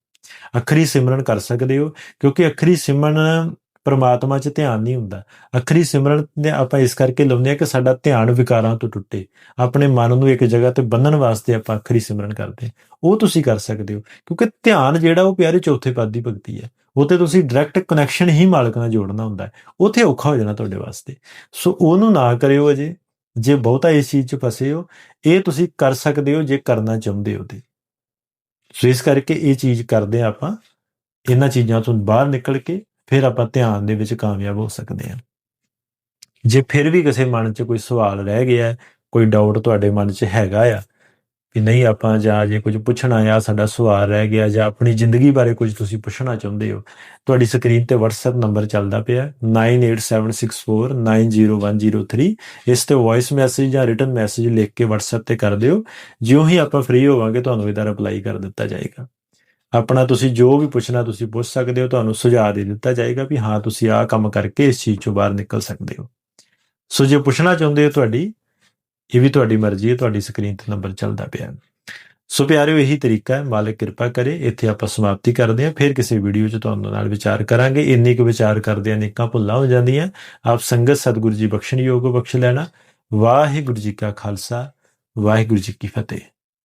ਅੱਖਰੀ ਸਿਮਰਨ ਕਰ ਸਕਦੇ ਹੋ, ਕਿਉਂਕਿ ਅੱਖਰੀ ਸਿਮਰਨ ਪਰਮਾਤਮਾ 'ਚ ਧਿਆਨ ਨਹੀਂ ਹੁੰਦਾ। ਅਖਰੀ ਸਿਮਰਨ ਨੇ ਆਪਾਂ ਇਸ ਕਰਕੇ ਲਾਉਂਦੇ ਆ ਕਿ ਸਾਡਾ ਧਿਆਨ ਵਿਕਾਰਾਂ ਤੋਂ ਟੁੱਟੇ। ਆਪਣੇ ਮਨ ਨੂੰ ਇੱਕ ਜਗ੍ਹਾ ਤੇ ਬੰਨਣ ਵਾਸਤੇ ਆਪਾਂ ਅਖਰੀ ਸਿਮਰਨ ਕਰਦੇ ਉਹ ਤੁਸੀਂ ਕਰ ਸਕਦੇ ਹੋ, ਕਿਉਂਕਿ ਧਿਆਨ ਜਿਹੜਾ ਉਹ ਪਿਆਰੇ ਚੌਥੇ ਪਦ ਦੀ ਭਗਤੀ ਹੈ। ਉਤੇ ਤੁਸੀਂ ਡਾਇਰੈਕਟ ਕਨੈਕਸ਼ਨ ਹੀ ਮਾਲਕ ਨਾਲ ਜੋੜਨਾ ਹੁੰਦਾ ਹੈ। ਉਥੇ ਔਖਾ ਹੋ ਜਾਣਾ ਤੁਹਾਡੇ ਵਾਸਤੇ। ਸੋ ਉਹਨੂੰ ਨਾ ਕਰਿਓ ਅਜੇ। ਜੇ ਬਹੁਤਾ ਇਸ ਚੀਜ਼ 'ਚ ਫਸੇ ਹੋ, ਇਹ ਤੁਸੀਂ ਕਰ ਸਕਦੇ ਹੋ ਜੇ ਕਰਨਾ ਚਾਹੁੰਦੇ ਹੋ ਤੇ। ਸੋ ਇਸ ਕਰਕੇ ਇਹ ਚੀਜ਼ ਕਰਦੇ ਆਪਾਂ। ਇਹਨਾਂ ਚੀਜ਼ਾਂ ਤੋਂ ਬਾਹਰ ਨਿਕਲ ਕੇ ਫਿਰ ਆਪਾਂ ਧਿਆਨ ਦੇ ਵਿੱਚ ਕਾਮਯਾਬ ਹੋ ਸਕਦੇ ਹਾਂ। ਜੇ ਫਿਰ ਵੀ ਕਿਸੇ ਮਨ 'ਚ ਕੋਈ ਸਵਾਲ ਰਹਿ ਗਿਆ, ਕੋਈ ਡਾਊਟ ਤੁਹਾਡੇ ਮਨ 'ਚ ਹੈਗਾ ਆ ਕਿ ਨਹੀਂ ਆਪਾਂ ਜਾਂ ਜੇ ਕੁਝ ਪੁੱਛਣਾ ਆ, ਸਾਡਾ ਸਵਾਲ ਰਹਿ ਗਿਆ ਜਾਂ ਆਪਣੀ ਜ਼ਿੰਦਗੀ ਬਾਰੇ ਕੁਝ ਤੁਸੀਂ ਪੁੱਛਣਾ ਚਾਹੁੰਦੇ ਹੋ, ਤੁਹਾਡੀ ਸਕਰੀਨ ਤੇ WhatsApp ਨੰਬਰ ਚੱਲਦਾ ਪਿਆ 9876490103 ਇਸ ਤੇ ਵੌਇਸ ਮੈਸੇਜ ਜਾਂ ਰਿਟਨ ਮੈਸੇਜ ਲਿਖ ਕੇ WhatsApp ਤੇ ਕਰ ਦਿਓ। ਜਿਉਂ ਹੀ ਆਪਾਂ ਫ੍ਰੀ ਹੋਵਾਂਗੇ, ਤੁਹਾਨੂੰ ਇਹਦਾ ਰਿਪਲਾਈ ਕਰ ਦਿੱਤਾ ਜਾਏਗਾ। ਆਪਣਾ ਤੁਸੀਂ ਜੋ ਵੀ ਪੁੱਛਣਾ ਤੁਸੀਂ ਪੁੱਛ ਸਕਦੇ ਹੋ, ਤੁਹਾਨੂੰ ਸੁਝਾਅ ਦੇ ਦਿੱਤਾ ਜਾਏਗਾ ਵੀ ਹਾਂ, ਤੁਸੀਂ ਆਹ ਕੰਮ ਕਰਕੇ ਇਸ ਚੀਜ਼ ਚੋਂ ਬਾਹਰ ਨਿਕਲ ਸਕਦੇ ਹੋ। ਸੋ ਜੇ ਪੁੱਛਣਾ ਚਾਹੁੰਦੇ ਹੋ ਤੁਹਾਡੀ, ਇਹ ਵੀ ਤੁਹਾਡੀ ਮਰਜ਼ੀ ਹੈ, ਤੁਹਾਡੀ ਸਕਰੀਨ ਤੇ ਨੰਬਰ ਚੱਲਦਾ ਪਿਆ। ਸੋ ਪਿਆਰਿਓ, ਇਹੀ ਤਰੀਕਾ ਹੈ, ਮਾਲਕ ਕਿਰਪਾ ਕਰੇ, ਇੱਥੇ ਆਪਾਂ ਸਮਾਪਤੀ ਕਰਦੇ ਹਾਂ, ਫਿਰ ਕਿਸੇ ਵੀਡੀਓ 'ਚ ਤੁਹਾਨੂੰ ਨਾਲ ਵਿਚਾਰ ਕਰਾਂਗੇ। ਇੰਨੀ ਕੁ ਵਿਚਾਰ ਕਰਦੇ ਆ ਨਿੱਕਾਂ ਭੁੱਲਾਂ ਹੋ ਜਾਂਦੀਆਂ। ਆਪ ਸੰਗਤ ਸਤਿਗੁਰੂ ਜੀ ਬਖਸ਼ਣ ਯੋਗ ਬਖਸ਼ ਲੈਣਾ। ਵਾਹਿਗੁਰੂ ਜੀ ਕਾ ਖਾਲਸਾ, ਵਾਹਿਗੁਰੂ ਜੀ ਕੀ ਫਤਿਹ।